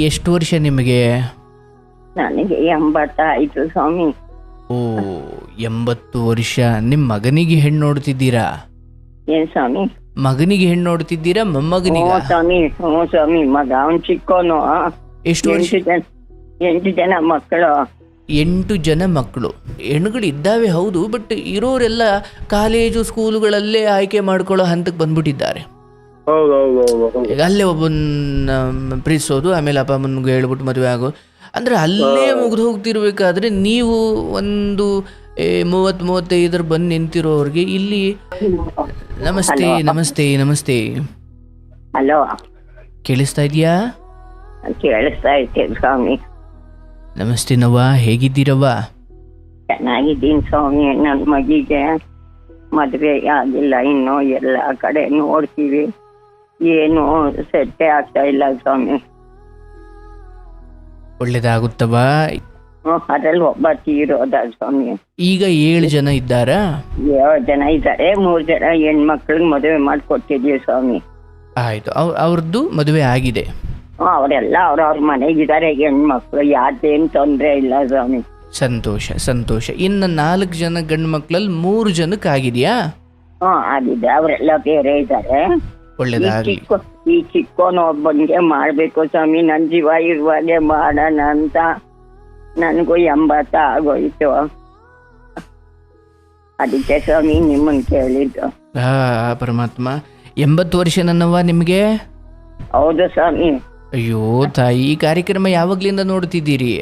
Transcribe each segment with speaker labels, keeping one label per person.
Speaker 1: ಎಷ್ಟು ವರ್ಷ ನಿಮಗೆ?
Speaker 2: ನನಗೆ ಎಂಬತ್ತೈದು ಸ್ವಾಮಿ.
Speaker 1: ಓ ಎಂಬತ್ತು ವರ್ಷ. ನಿಮ್ಮ ಮಗನಿಗೆ ಹೆಣ್ಣು ನೋಡ್ತಿದ್ದೀರಾ?
Speaker 2: ಏನ್ ಸ್ವಾಮಿ?
Speaker 1: ಮಗನಿಗೆ ಹೆಣ್ಣು ನೋಡ್ತಿದ್ದೀರಾ
Speaker 2: ಹ್ಞೂ
Speaker 1: ಮೊಮ್ಮಗನಿಗ
Speaker 2: ಸ್ವಾಮಿ ಹ್ಞೂ ಸ್ವಾಮಿ ಮಗ ಅವ್ನ್ ಚಿಕ್ಕೋನು.
Speaker 1: ಎಷ್ಟು ವರ್ಷ?
Speaker 2: ಎಂಟು ಜನ ಎಂಟು ಜನ ಮಕ್ಕಳು.
Speaker 1: ಎಂಟು ಜನ ಮಕ್ಕಳು. ಹೆಣ್ಣುಗಳು ಇದ್ದಾವೆ ಹೌದು ಬಟ್ ಇರೋರೆಲ್ಲ ಕಾಲೇಜು ಸ್ಕೂಲುಗಳಲ್ಲೇ ಆಯ್ಕೆ ಮಾಡ್ಕೊಳ್ಳೋ ಹಂತಕ್ಕೆ ಬಂದ್ಬಿಟ್ಟಿದ್ದಾರೆ. ಈಗ ಅಲ್ಲೇ ಒಬ್ಬನ ಪ್ರೀತಿಸೋದು ಆಮೇಲೆ ಅಪ್ಪ ಅಮ್ಮನಿಗೆ ಹೇಳ್ಬಿಟ್ಟು ಮದುವೆ ಆಗೋ ಅಂದ್ರೆ ಅಲ್ಲೇ ಮುಗಿದು ಹೋಗ್ತಿರ್ಬೇಕಾದ್ರೆ ನೀವು ಒಂದು ಮೂವತ್ ಮೂವತ್ತ್ ಮೂವತ್ತೈದರ ಬಂದು ನಿಂತಿರೋರಿಗೆ ಇಲ್ಲಿ ನಮಸ್ತೆ ನಮಸ್ತೆ ನಮಸ್ತೆ.
Speaker 2: ಹಲೋ.
Speaker 1: ಕೇಳಿಸ್ತಾ ಇದೆಯಾ?
Speaker 2: ಕೇಳಿಸ್ತಾ ಐತೆ ಸ್ವಾಮಿ.
Speaker 1: ನಮಸ್ತೆ ನವ್ವ ಹೇಗಿದ್ದೀರವ್ವ?
Speaker 2: ಚೆನ್ನಾಗಿದ್ದೀನಿ ಸ್ವಾಮಿ ನನ್ನ ಮಗಿಗೆ ಮದುವೆ ಆಗಿಲ್ಲ ಇನ್ನು ಎಲ್ಲ ಕಡೆ ನೋಡ್ತೀವಿ. ಏನು ಸೆಟ್ಟೆ ಆಗ್ತಾ ಇಲ್ಲ ಸ್ವಾಮಿ.
Speaker 1: ಒಳ್ಳೇದಾಗುತ್ತವ?
Speaker 2: ಅದ್ರಲ್ಲಿ ಒಬ್ಬ ತೀರೋದ ಸ್ವಾಮಿ.
Speaker 1: ಈಗ ಏಳು ಜನ ಇದ್ದಾರ?
Speaker 2: ಏಳು ಜನ ಇದ್ದಾರೆ ಮೂರ್ ಜನ ಹೆಣ್ಮಕ್ಳಿಗೆ ಮದುವೆ ಮಾಡ್ಕೊಟ್ಟಿದೀವಿ ಸ್ವಾಮಿ.
Speaker 1: ಆಯ್ತು ಅವ್ರ ಅವ್ರದ್ದು ಮದುವೆ ಆಗಿದೆ.
Speaker 2: ಅವರೆಲ್ಲ ಅವ್ರವ್ರ ಮನೆಗಿದ್ದಾರೆ ಹೆಣ್ಮಕ್ಳು ಯಾರ್ದೇನ್ ತೊಂದ್ರೆ ಇಲ್ಲ ಸ್ವಾಮಿ.
Speaker 1: ಸಂತೋಷ ಸಂತೋಷ. ಇನ್ನು ನಾಲ್ಕು ಜನ ಗಂಡು ಮಕ್ಕಳಲ್ಲಿ ಮೂರು ಜನಕ್ಕೆ ಆಗಿದೆಯಾ?
Speaker 2: ಹ್ಮ್ ಆಗಿದೆ ಅವರೆಲ್ಲ ಬೇರೆ ಇದ್ದಾರೆ.
Speaker 1: ಒಳ್ಳೇದಾಗ್ಲಿ.
Speaker 2: ಚಿಕ್ಕ ಈ ಚಿಕ್ಕೋನ ಒಬ್ಬನಿಗೆ ಮಾಡ್ಬೇಕು ಸ್ವಾಮಿ ನನ್ ಜೀವ ಇರುವಾಗೆ ಮಾಡೋಣ ಅಂತ. ನನಗೂ ಎಂಬತ್ತ ಆಗೋಯ್ತು ಅದಕ್ಕೆ ಸ್ವಾಮಿ ನಿಮ್ಮನ್ ಕೇಳಿದ್ದು.
Speaker 1: ಆ ಪರಮಾತ್ಮ. ಎಂಬತ್ತು ವರ್ಷ ನನ್ನವ್ವ ನಿಮಗೆ?
Speaker 2: ಹೌದು ಸ್ವಾಮಿ.
Speaker 1: ಅಯ್ಯೋ ತಾಯಿ ಈ ಕಾರ್ಯಕ್ರಮ ಯಾವಾಗ್ಲಿಂದ ನೋಡ್ತಿದ್ದೀರಿ?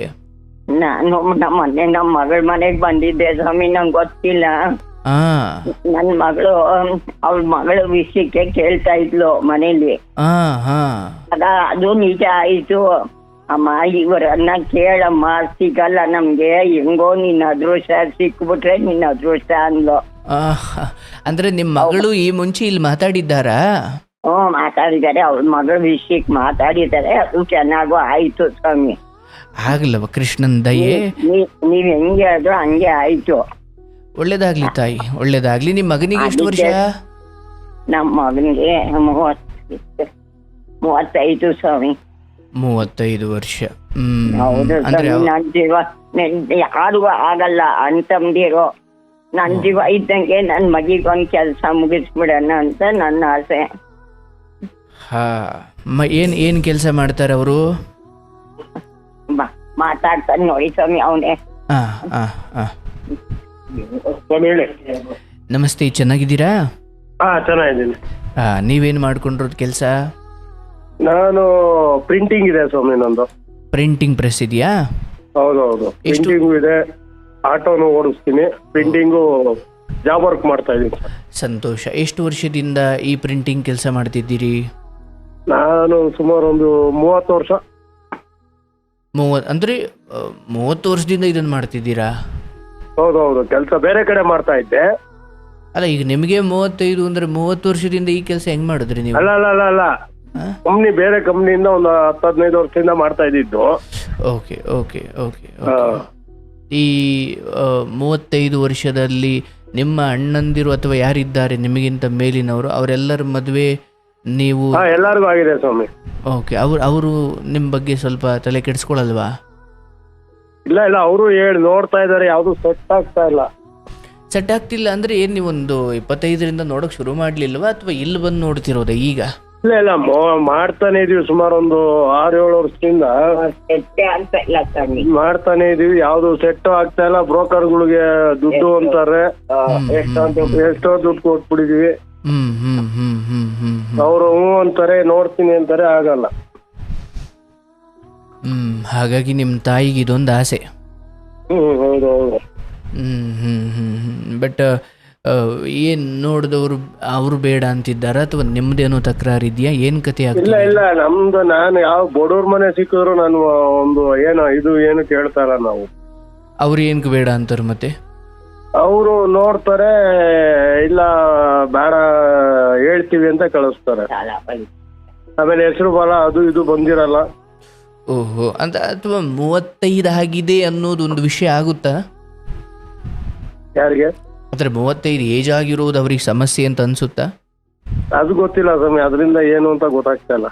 Speaker 2: ನಾನು ನಮ್ಮ ಮನೆ ನಮ್ಮ ಮಗಳ ಮನೆಗೆ ಬಂದಿದ್ದೆ ಸ್ವಾಮಿ ನಂಗೆ ಗೊತ್ತಿಲ್ಲ.
Speaker 1: ಆ.
Speaker 2: ನನ್ ಮಗಳು ಅವಳ ಮಗಳ ವಿಷಯಕ್ಕೆ ಕೇಳ್ತಾ ಇದ್ಲು ಮನೇಲಿ.
Speaker 1: ಆ ಹಾ.
Speaker 2: ಅದ ಅದು ನಿಜ ಆಯ್ತು. ಅಮ್ಮ ಇವರನ್ನ ಕೇಳಮ್ಮ ಸಿಗಲ್ಲ ನಮ್ಗೆ. ಹೆಂಗೋ ನಿನ್ನ ಅದೃಷ್ಟ ಸಿಕ್ಬಿಟ್ರೆ ನಿನ್ನ ಅದೃಷ್ಟ ಅಂದ್ಲು.
Speaker 1: ಆ, ಅಂದ್ರೆ ನಿಮ್ಮ ಮಗಳು ಈ ಮುಂಚೆ ಇಲ್ಲಿ ಮಾತಾಡಿದ್ದಾರಾ?
Speaker 2: ಹ್ಮ್ ಮಾತಾಡಿದ್ದಾರೆ. ಅವ್ರ ಮಗಳ ವಿಷಯಕ್ಕೆ ಮಾತಾಡಿದ್ದಾರೆ. ಅದು ಚೆನ್ನಾಗೂ ಆಯ್ತು ಸ್ವಾಮಿ.
Speaker 1: ಆಗ್ಲವ ಕೃಷ್ಣನ್ ದಯೆ.
Speaker 2: ನೀ- ನೀವ್ ಹೆಂಗೆ ಹೇಳಿದ್ರು ಹಂಗೆ ಆಯ್ತು.
Speaker 1: ಒಳ್ಳೇದಾಗ್ಲಿ ತಾಯಿ ಒಳ್ಳೇದಾಗ್ಲಿ. ನಿಮ್ಮ ಮಗನಿಗೆ ಎಷ್ಟು ವರ್ಷ?
Speaker 2: ನಮ್ಮ ಮಗನಿಗೆ ಮೂವತ್ ಮೂವತ್ತೈದು ಸ್ವಾಮಿ.
Speaker 1: ಮೂವತ್ತೈದು ವರ್ಷ. ಹ್ಮ್
Speaker 2: ಹೌದು
Speaker 1: ಅಂದ್ರೆ
Speaker 2: ಸ್ವಾಮಿ ನನ್ ಜೀವ ನೆನ್- ಯಾರಿಗೂ ಆಗಲ್ಲ ಅಂತಂದಿರೋ ನನ್ ಜೀವ ಇದ್ದಂಗೆ ನನ್ ಮಗಿಗೊಂದ್ ಕೆಲ್ಸ ಮುಗಿಸ್ಬಿಡೋಣ ಅಂತ ನನ್ನ ಆಸೆ.
Speaker 1: ಹಾ ಮ ಏನ್ ಏನ್ ಕೆಲಸ ಮಾಡ್ತಾರೆ ಅವರು?
Speaker 2: ಬಾ ಮಾತಾಡ್ತಾನೆ ನೋಡಿ ಸ್ವಾಮಿ ಅವನೇ.
Speaker 1: ಆ ಆ.
Speaker 3: ಸ್ವಾಮಿ ಹೇಳಿ.
Speaker 1: ನಮಸ್ತೆ ಚೆನ್ನಾಗಿದ್ದೀರಾ?
Speaker 3: ಹಾ ಚೆನ್ನಾಗಿದ್ದೀನಿ.
Speaker 1: ಆ ನೀವೇನ್ ಮಾಡ್ಕೊಂಡಿರೋದು ಕೆಲಸ?
Speaker 3: ನಾನು ಪ್ರಿಂಟಿಂಗ್ ಇದೆ ಸ್ವಾಮಿ ನಂದು.
Speaker 1: ಪ್ರಿಂಟಿಂಗ್ ಪ್ರೆಸ್ ಇದೆಯಾ?
Speaker 3: ಹೌದೌದು.
Speaker 1: ಎಷ್ಟು?
Speaker 3: ಪ್ರಿಂಟಿಂಗು ಇದೆ ಆಟೋನು ಓಡಿಸ್ತೀನಿ. ಪ್ರಿಂಟಿಂಗು ಜಾಬ್ ವರ್ಕ್ ಮಾಡ್ತಾ ಇದ್ದೀನಿ. ಸರ್
Speaker 1: ಸಂತೋಷ. ಎಷ್ಟು ವರ್ಷದಿಂದ ಈ ಪ್ರಿಂಟಿಂಗ್ ಕೆಲಸ ಮಾಡ್ತಿದ್ದೀರಿ?
Speaker 3: ನಾನು ಸುಮಾರು ಒಂದು ಮೂವತ್ತು ವರ್ಷ.
Speaker 1: ಮೂವತ್ ಅಂದ್ರೆ ಮೂವತ್ತು ವರ್ಷದಿಂದ ಇದನ್ನ ಮಾಡ್ತಿದ್ದೀರಾ?
Speaker 3: ಹೌದು ಹೌದು ಕೆಲಸ ಬೇರೆ ಕಡೆ ಮಾಡ್ತಾ ಇದ್ದೆ.
Speaker 1: ಅಲ್ಲ ಈಗ ನಿಮಗೆ ಮೂವತ್ತೈದು ಅಂದ್ರೆ ಮೂವತ್ತು ವರ್ಷದಿಂದ ಈ ಕೆಲಸ ಹೆಂಗ್ ಮಾಡಿದ್ರಿ ನೀವು?
Speaker 3: ಅಲ್ಲ ಅಲ್ಲ ಅಲ್ಲ ಅಲ್ಲ? ಕಂಪ್ನಿ ಬೇರೆ ಕಂಪ್ನಿಯಿಂದ ಒಂದು ಹತ್ತು ಹದಿನೈದು ವರ್ಷದಿಂದ ಮಾಡ್ತಾ ಇದ್ದಿದ್ದು.
Speaker 1: ಓಕೆ ಓಕೆ ಓಕೆ ಈ ಆ, ಮೂವತ್ತೈದು ವರ್ಷದಲ್ಲಿ ನಿಮ್ಮ ಅಣ್ಣಂದಿರು ಅಥವಾ ಯಾರಿದ್ದಾರೆ ನಿಮಗಿಂತ ಮೇಲಿನವರು ಅವರೆಲ್ಲರ ಮದುವೆ ನೀವು
Speaker 3: ಹಾ ಎಲ್ಲರಿಗೂ ಆಗಿದೆ ಸ್ವಾಮಿ.
Speaker 1: ಓಕೆ ಅವ್ರು ಅವರು ನಿಮ್ಮ ಬಗ್ಗೆ ಸ್ವಲ್ಪ ತಲೆ ಕೆಡಿಸ್ಕೊಳಲ್ವಾ?
Speaker 3: ಇಲ್ಲ ಇಲ್ಲ ಅವರು ಹೇಳಿ ನೋಡ್ತಾ ಇದ್ದಾರೆ ಯಾವುದು ಸೆಟ್ ಆಗ್ತಾ ಇಲ್ಲ.
Speaker 1: ಸೆಟ್ ಆಗ್ತಿಲ್ಲ ಅಂದ್ರೆ ಏನ್ ನೀವೊಂದು ಇಪ್ಪತ್ತೈದರಿಂದ ನೋಡಕ್ ಶುರು ಮಾಡ್ಲಿಲ್ವಾ ಅಥವಾ ಇಲ್ಲಿ ಬಂದು ನೋಡ್ತಿರೋದ ಈಗ?
Speaker 3: ಇಲ್ಲ ಇಲ್ಲ ಮೊ- ಮಾಡ್ತಾನೆ ಇದೀವಿ ಸುಮಾರು ಒಂದು ಆರು ಏಳು ವರ್ಷದಿಂದ.
Speaker 2: ಎಷ್ಟೇ ಅಂತ ಇಲ್ಲ ಸ್ವಾಮಿ.
Speaker 3: ಮಾಡ್ತಾನೆ ಇದೀವಿ ಯಾವ್ದು ಸೆಟ್ ಆಗ್ತಾ ಇಲ್ಲ ಬ್ರೋಕರ್ಗಳಿಗೆ ದುಡ್ಡು ಅಂತಾರೆ. ಎಷ್ಟೋ ದುಡ್ಡು ಕೊಟ್ಬಿಟ್ಟಿದೀವಿ.
Speaker 1: ಹ್ಮ್ ಹ್ಮ್ ಹ್ಮ್ ಹ್ಮ್ ಹ್ಮ್ ಹ್ಮ್.
Speaker 3: ಅವ್ರು ಹ್ಞೂ ಅಂತಾರೆ ನೋಡ್ತೀನಿ ಅಂತಾರೆ ಆಗಲ್ಲ.
Speaker 1: ಹ್ಮ್ ಹಾಗಾಗಿ ನಿಮ್ಮ ತಾಯಿಗೆ ಇದೊಂದು ಆಸೆ.
Speaker 3: ಹ್ಮ್ ಹೌದು ಹೌದು.
Speaker 1: ಹ್ಮ್ ಹ್ಮ್ ಹ್ಮ್ ಹ್ಮ್. ಬಟ್ ಏನ್ ನೋಡಿದವರು ಅವರು ಬೇಡ ಅಂತಿದ್ದಾರ? ಅಥವಾ ನಿಮ್ದೇನು ತಕರಾರು ಇದೆಯಾ? ಏನ್ ಕತೆ
Speaker 3: ಇಲ್ಲ
Speaker 1: ಆಗ್ತಿದೆ
Speaker 3: ಇಲ್ಲ ನಮ್ದು ನಾನು ಯಾವ ಬಡವ್ರ ಮನೆ ಸಿಕ್ಕಿದ್ರು ನಾನು ಒಂದು ಏನೋ ಇದು ಏನು ಕೇಳ್ತಾರ ನಾವು.
Speaker 1: ಅವ್ರು ಏನಕ್ಕೆ ಬೇಡ ಅಂತಾರೆ ಮತ್ತೆ?
Speaker 3: ಅವರು ನೋಡ್ತಾರೆ ಇಲ್ಲ ಬೇಡ ಹೇಳ್ತೀವಿ ಅಂತ ಕಳಿಸ್ತಾರೆ. ಆಮೇಲೆ ಹೆಸರು ಬಲ ಅದು ಇದು ಬಂದಿರಲ್ಲ.
Speaker 1: ಓಹೋ ಅಂತ ಅಥವಾ ಮೂವತ್ತೈದು ಆಗಿದೆ ಅನ್ನೋದು ಒಂದು ವಿಷಯ ಆಗುತ್ತಾ?
Speaker 3: ಯಾರಿಗೆ?
Speaker 1: ಅಂದ್ರೆ ಮೂವತ್ತೈದು ಏಜ್ ಆಗಿರೋದು ಅವ್ರಿಗೆ ಸಮಸ್ಯೆ ಅಂತ ಅನ್ಸುತ್ತಾ?
Speaker 3: ಅದು ಗೊತ್ತಿಲ್ಲ ಸ್ವಾಮಿ ಅದರಿಂದ ಏನು ಅಂತ ಗೊತ್ತಾಗ್ತಾ ಇಲ್ಲ.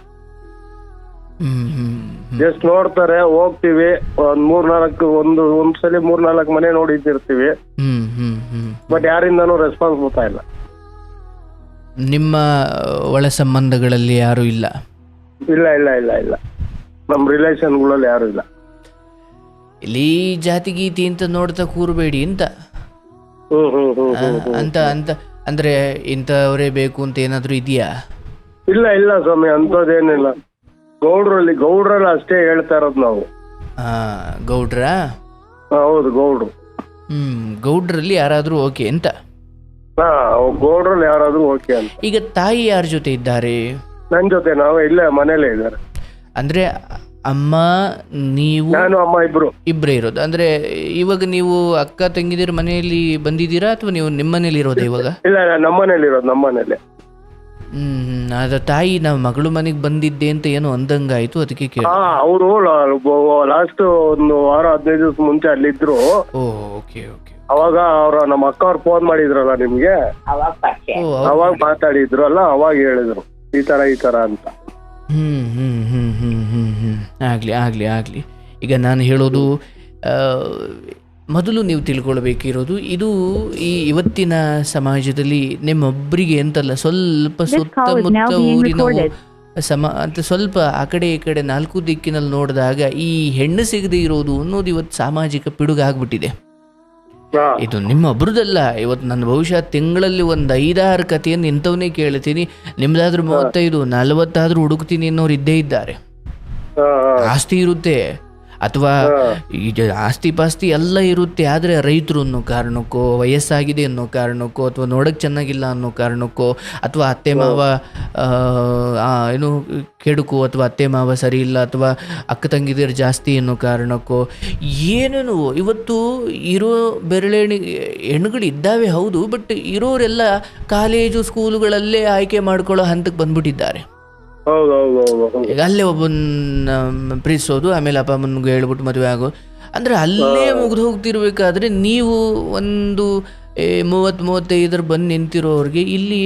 Speaker 1: ಹ್ಮ್ ಹ್ಮ್
Speaker 3: ಜಸ್ಟ್ ನೋಡ್ತಾರೆ ಹೋಗ್ತಿವಿ ಒಂದ್ ಮೂರ್ ನಾಲ್ಕು ಒಂದು ಒಂದ್ಸಲಿ ಮೂರ್ ನಾಲ್ಕು ಮನೆ ನೋಡಿದ್ದಿರ್ತೀವಿ
Speaker 1: ಹ್ಮ್ ಹ್ಮ್ ಹ್ಮ್.
Speaker 3: ಬಟ್ ಯಾರಿಂದನೂ ರೆಸ್ಪಾನ್ಸ್ ಬರ್ತಾ ಇಲ್ಲ.
Speaker 1: ನಿಮ್ಮ ಒಳ ಸಂಬಂಧಗಳಲ್ಲಿ ಯಾರು ಇಲ್ಲ?
Speaker 3: ಇಲ್ಲ ಇಲ್ಲ ಇಲ್ಲ ಇಲ್ಲ. ನಮ್ ರಿಲೇಷನ್ಗಳಲ್ಲಿ ಯಾರು ಇಲ್ಲ.
Speaker 1: ಇಲ್ಲಿ ಜಾತಿ ಗೀತಿ ಅಂತ ನೋಡ್ತಾ ಕೂರಬೇಡಿ ಅಂತ.
Speaker 3: ಹ್ಮ್ ಹ್ಮ್ ಹ್ಮ್
Speaker 1: ಆ,
Speaker 3: ಹ್ಮ್.
Speaker 1: ಅಂತ ಅಂತ ಅಂದ್ರೆ ಇಂಥವರೇ ಬೇಕು ಅಂತ ಏನಾದ್ರು ಇದೆಯಾ?
Speaker 3: ಇಲ್ಲ ಇಲ್ಲ ಸ್ವಾಮಿ ಅಂತದೇನಿಲ್ಲ ಗೌಡ್ರಲ್ಲಿ ಗೌಡ್ರಲ್ಲಿ ಅಷ್ಟೇ ಹೇಳ್ತಾ ಇರೋದು ನಾವು.
Speaker 1: ಆ, ಗೌಡ್ರ?
Speaker 3: ಹಾ, ಹೌದು ಗೌಡ್ರು.
Speaker 1: ಹ್ಮ್ ಗೌಡ್ರಲ್ಲಿ ಯಾರಾದ್ರೂ ಓಕೆ ಅಂತ?
Speaker 3: ಹಾ ಗೌಡ್ರಲ್ಲಿ ಯಾರಾದ್ರೂ ಓಕೆ ಅಂತ.
Speaker 1: ಈಗ ತಾಯಿ ಯಾರ ಜೊತೆ ಇದ್ದಾರೆ?
Speaker 3: ನನ್ ಜೊತೆ ನಾವೇ ಇಲ್ಲೇ ಮನೇಲೆ ಇದ್ದಾರೆ.
Speaker 1: ಅಂದ್ರೆ ಅಮ್ಮ ನೀವು
Speaker 3: ನಾನು ಅಮ್ಮ ಇಬ್ರು.
Speaker 1: ಇಬ್ಬರೇ ಇರೋದು. ಅಂದ್ರೆ ಇವಾಗ ನೀವು ಅಕ್ಕ ತಂಗಿದಿರ ಮನೆಯಲ್ಲಿ ಬಂದಿದ್ದೀರಾ ಅಥವಾ ನೀವು ನಿಮ್ಮ ಮನೇಲಿ ಇರೋದು ಇವಾಗ?
Speaker 3: ಇಲ್ಲ ಇಲ್ಲ ನಮ್ಮನೇಲಿ ಇರೋದು ನಮ್ಮನೇಲಿ.
Speaker 1: ಹ್ಮ್ ಅದ ತಾಯಿ ನಾವು ಮಗಳು ಮನೆಗೆ ಬಂದಿದ್ದೆ ಅಂತ ಏನೋ ಅಂದಂಗಾಯ್ತು ಅದಕ್ಕೆ ಕೇಳಿ
Speaker 3: ಹಾ ಅವರು ಲಾಸ್ಟ್ ಒಂದು ವಾರ ಹದಿನೈದು ದಿವಸ ಮುಂಚೆ ಅಲ್ಲಿದ್ರು.
Speaker 1: Oh okay okay.
Speaker 3: ಅವಾಗ ಅವ್ರ ನಮ್ಮ ಅಕ್ಕ ಅವ್ರು ಫೋನ್ ಮಾಡಿದ್ರಲ್ಲ ನಿಮ್ಗೆ?
Speaker 2: ಅವಾಗ ಪರಿಚಯ
Speaker 1: ಓ
Speaker 3: ಅವಾಗ ಮಾತಾಡಿದ್ರಲ್ಲ ಅವಾಗ ಹೇಳಿದ್ರು. ಈ ತರ ಈ ತರ ಅಂತ.
Speaker 1: ಹ್ಮ್ ಹ್ಮ್ ಹ್ಮ್ ಹ್ಮ್ ಹ್ಮ್ ಹ್ಮ್. ಆಗ್ಲಿ ಆಗ್ಲಿ ಆಗ್ಲಿ. ಈಗ ನಾನು ಹೇಳೋದು ಮೊದಲು ನೀವು ತಿಳ್ಕೊಳ್ಬೇಕಿರೋದು ಇದು ಈ ಇವತ್ತಿನ ಸಮಾಜದಲ್ಲಿ ನಿಮ್ಮೊಬ್ಬರಿಗೆ ಅಂತಲ್ಲ ಸ್ವಲ್ಪ ಸುತ್ತಮುತ್ತ ಊರಿನ ಸಮ ಅಂತ ಸ್ವಲ್ಪ ಆ ಕಡೆ ಈ ಕಡೆ ನಾಲ್ಕು ದಿಕ್ಕಿನಲ್ಲಿ ನೋಡಿದಾಗ ಈ ಹೆಣ್ಣು ಸಿಗದೆ ಇರೋದು ಅನ್ನೋದು ಇವತ್ತು ಸಾಮಾಜಿಕ ಪಿಡುಗಾಗ್ಬಿಟ್ಟಿದೆ. ಇದು ನಿಮ್ಮ ಒಬ್ರದಲ್ಲ ಇವತ್ತು ನನ್ನ ಬಹುಶಃ ತಿಂಗಳಲ್ಲಿ ಒಂದು ಐದಾರು ಕಥೆಯನ್ನು ಇಂಥವನ್ನೇ ಕೇಳ್ತೀನಿ. ನಿಮ್ದಾದ್ರೂ ಮೂವತ್ತೈದು ನಲವತ್ತಾದ್ರೂ ಹುಡುಕ್ತೀನಿ ಅನ್ನೋರು ಇದ್ದೇ ಇದ್ದಾರೆ. ಆಸ್ತಿ ಇರುತ್ತೆ. ಅಥವಾ ಆಸ್ತಿ ಪಾಸ್ತಿ ಎಲ್ಲ ಇರುತ್ತೆ ಆದರೆ ರೈತರು ಅನ್ನೋ ಕಾರಣಕ್ಕೋ ವಯಸ್ಸಾಗಿದೆ ಅನ್ನೋ ಕಾರಣಕ್ಕೋ ಅಥವಾ ನೋಡಕ್ಕೆ ಚೆನ್ನಾಗಿಲ್ಲ ಅನ್ನೋ ಕಾರಣಕ್ಕೋ ಅಥವಾ ಅತ್ತೆ ಮಾವ ಏನು ಕೆಡುಕು ಅಥವಾ ಅತ್ತೆ ಮಾವ ಸರಿ ಇಲ್ಲ ಅಥವಾ ಅಕ್ಕ ತಂಗಿದಿರು ಜಾಸ್ತಿ ಅನ್ನೋ ಕಾರಣಕ್ಕೋ ಏನೇನು ಇವತ್ತು ಇರೋ ಬೆರಳೆಣಿ ಹೆಣ್ಣುಗಳು ಇದ್ದಾವೆ ಹೌದು ಬಟ್ ಇರೋರೆಲ್ಲ ಕಾಲೇಜು ಸ್ಕೂಲುಗಳಲ್ಲೇ ಆಯ್ಕೆ ಮಾಡ್ಕೊಳ್ಳೋ ಹಂತಕ್ಕೆ ಬಂದ್ಬಿಟ್ಟಿದ್ದಾರೆ. ಈಗ ಅಲ್ಲೇ ಒಬ್ಬನ ಪ್ರೀತಿಸೋದು ಆಮೇಲೆ ಅಪ್ಪ ಅಮ್ಮನಿಗೆ ಹೇಳ್ಬಿಟ್ಟು ಮದುವೆ ಆಗೋ ಅಂದ್ರೆ ಅಲ್ಲೇ ಮುಗಿದು ಹೋಗ್ತಿರ್ಬೇಕಾದ್ರೆ ನೀವು ಒಂದು ಮೂವತ್ತು ಮೂವತ್ತೈದರ ಬಂದು ನಿಂತಿರೋರಿಗೆ ಇಲ್ಲಿ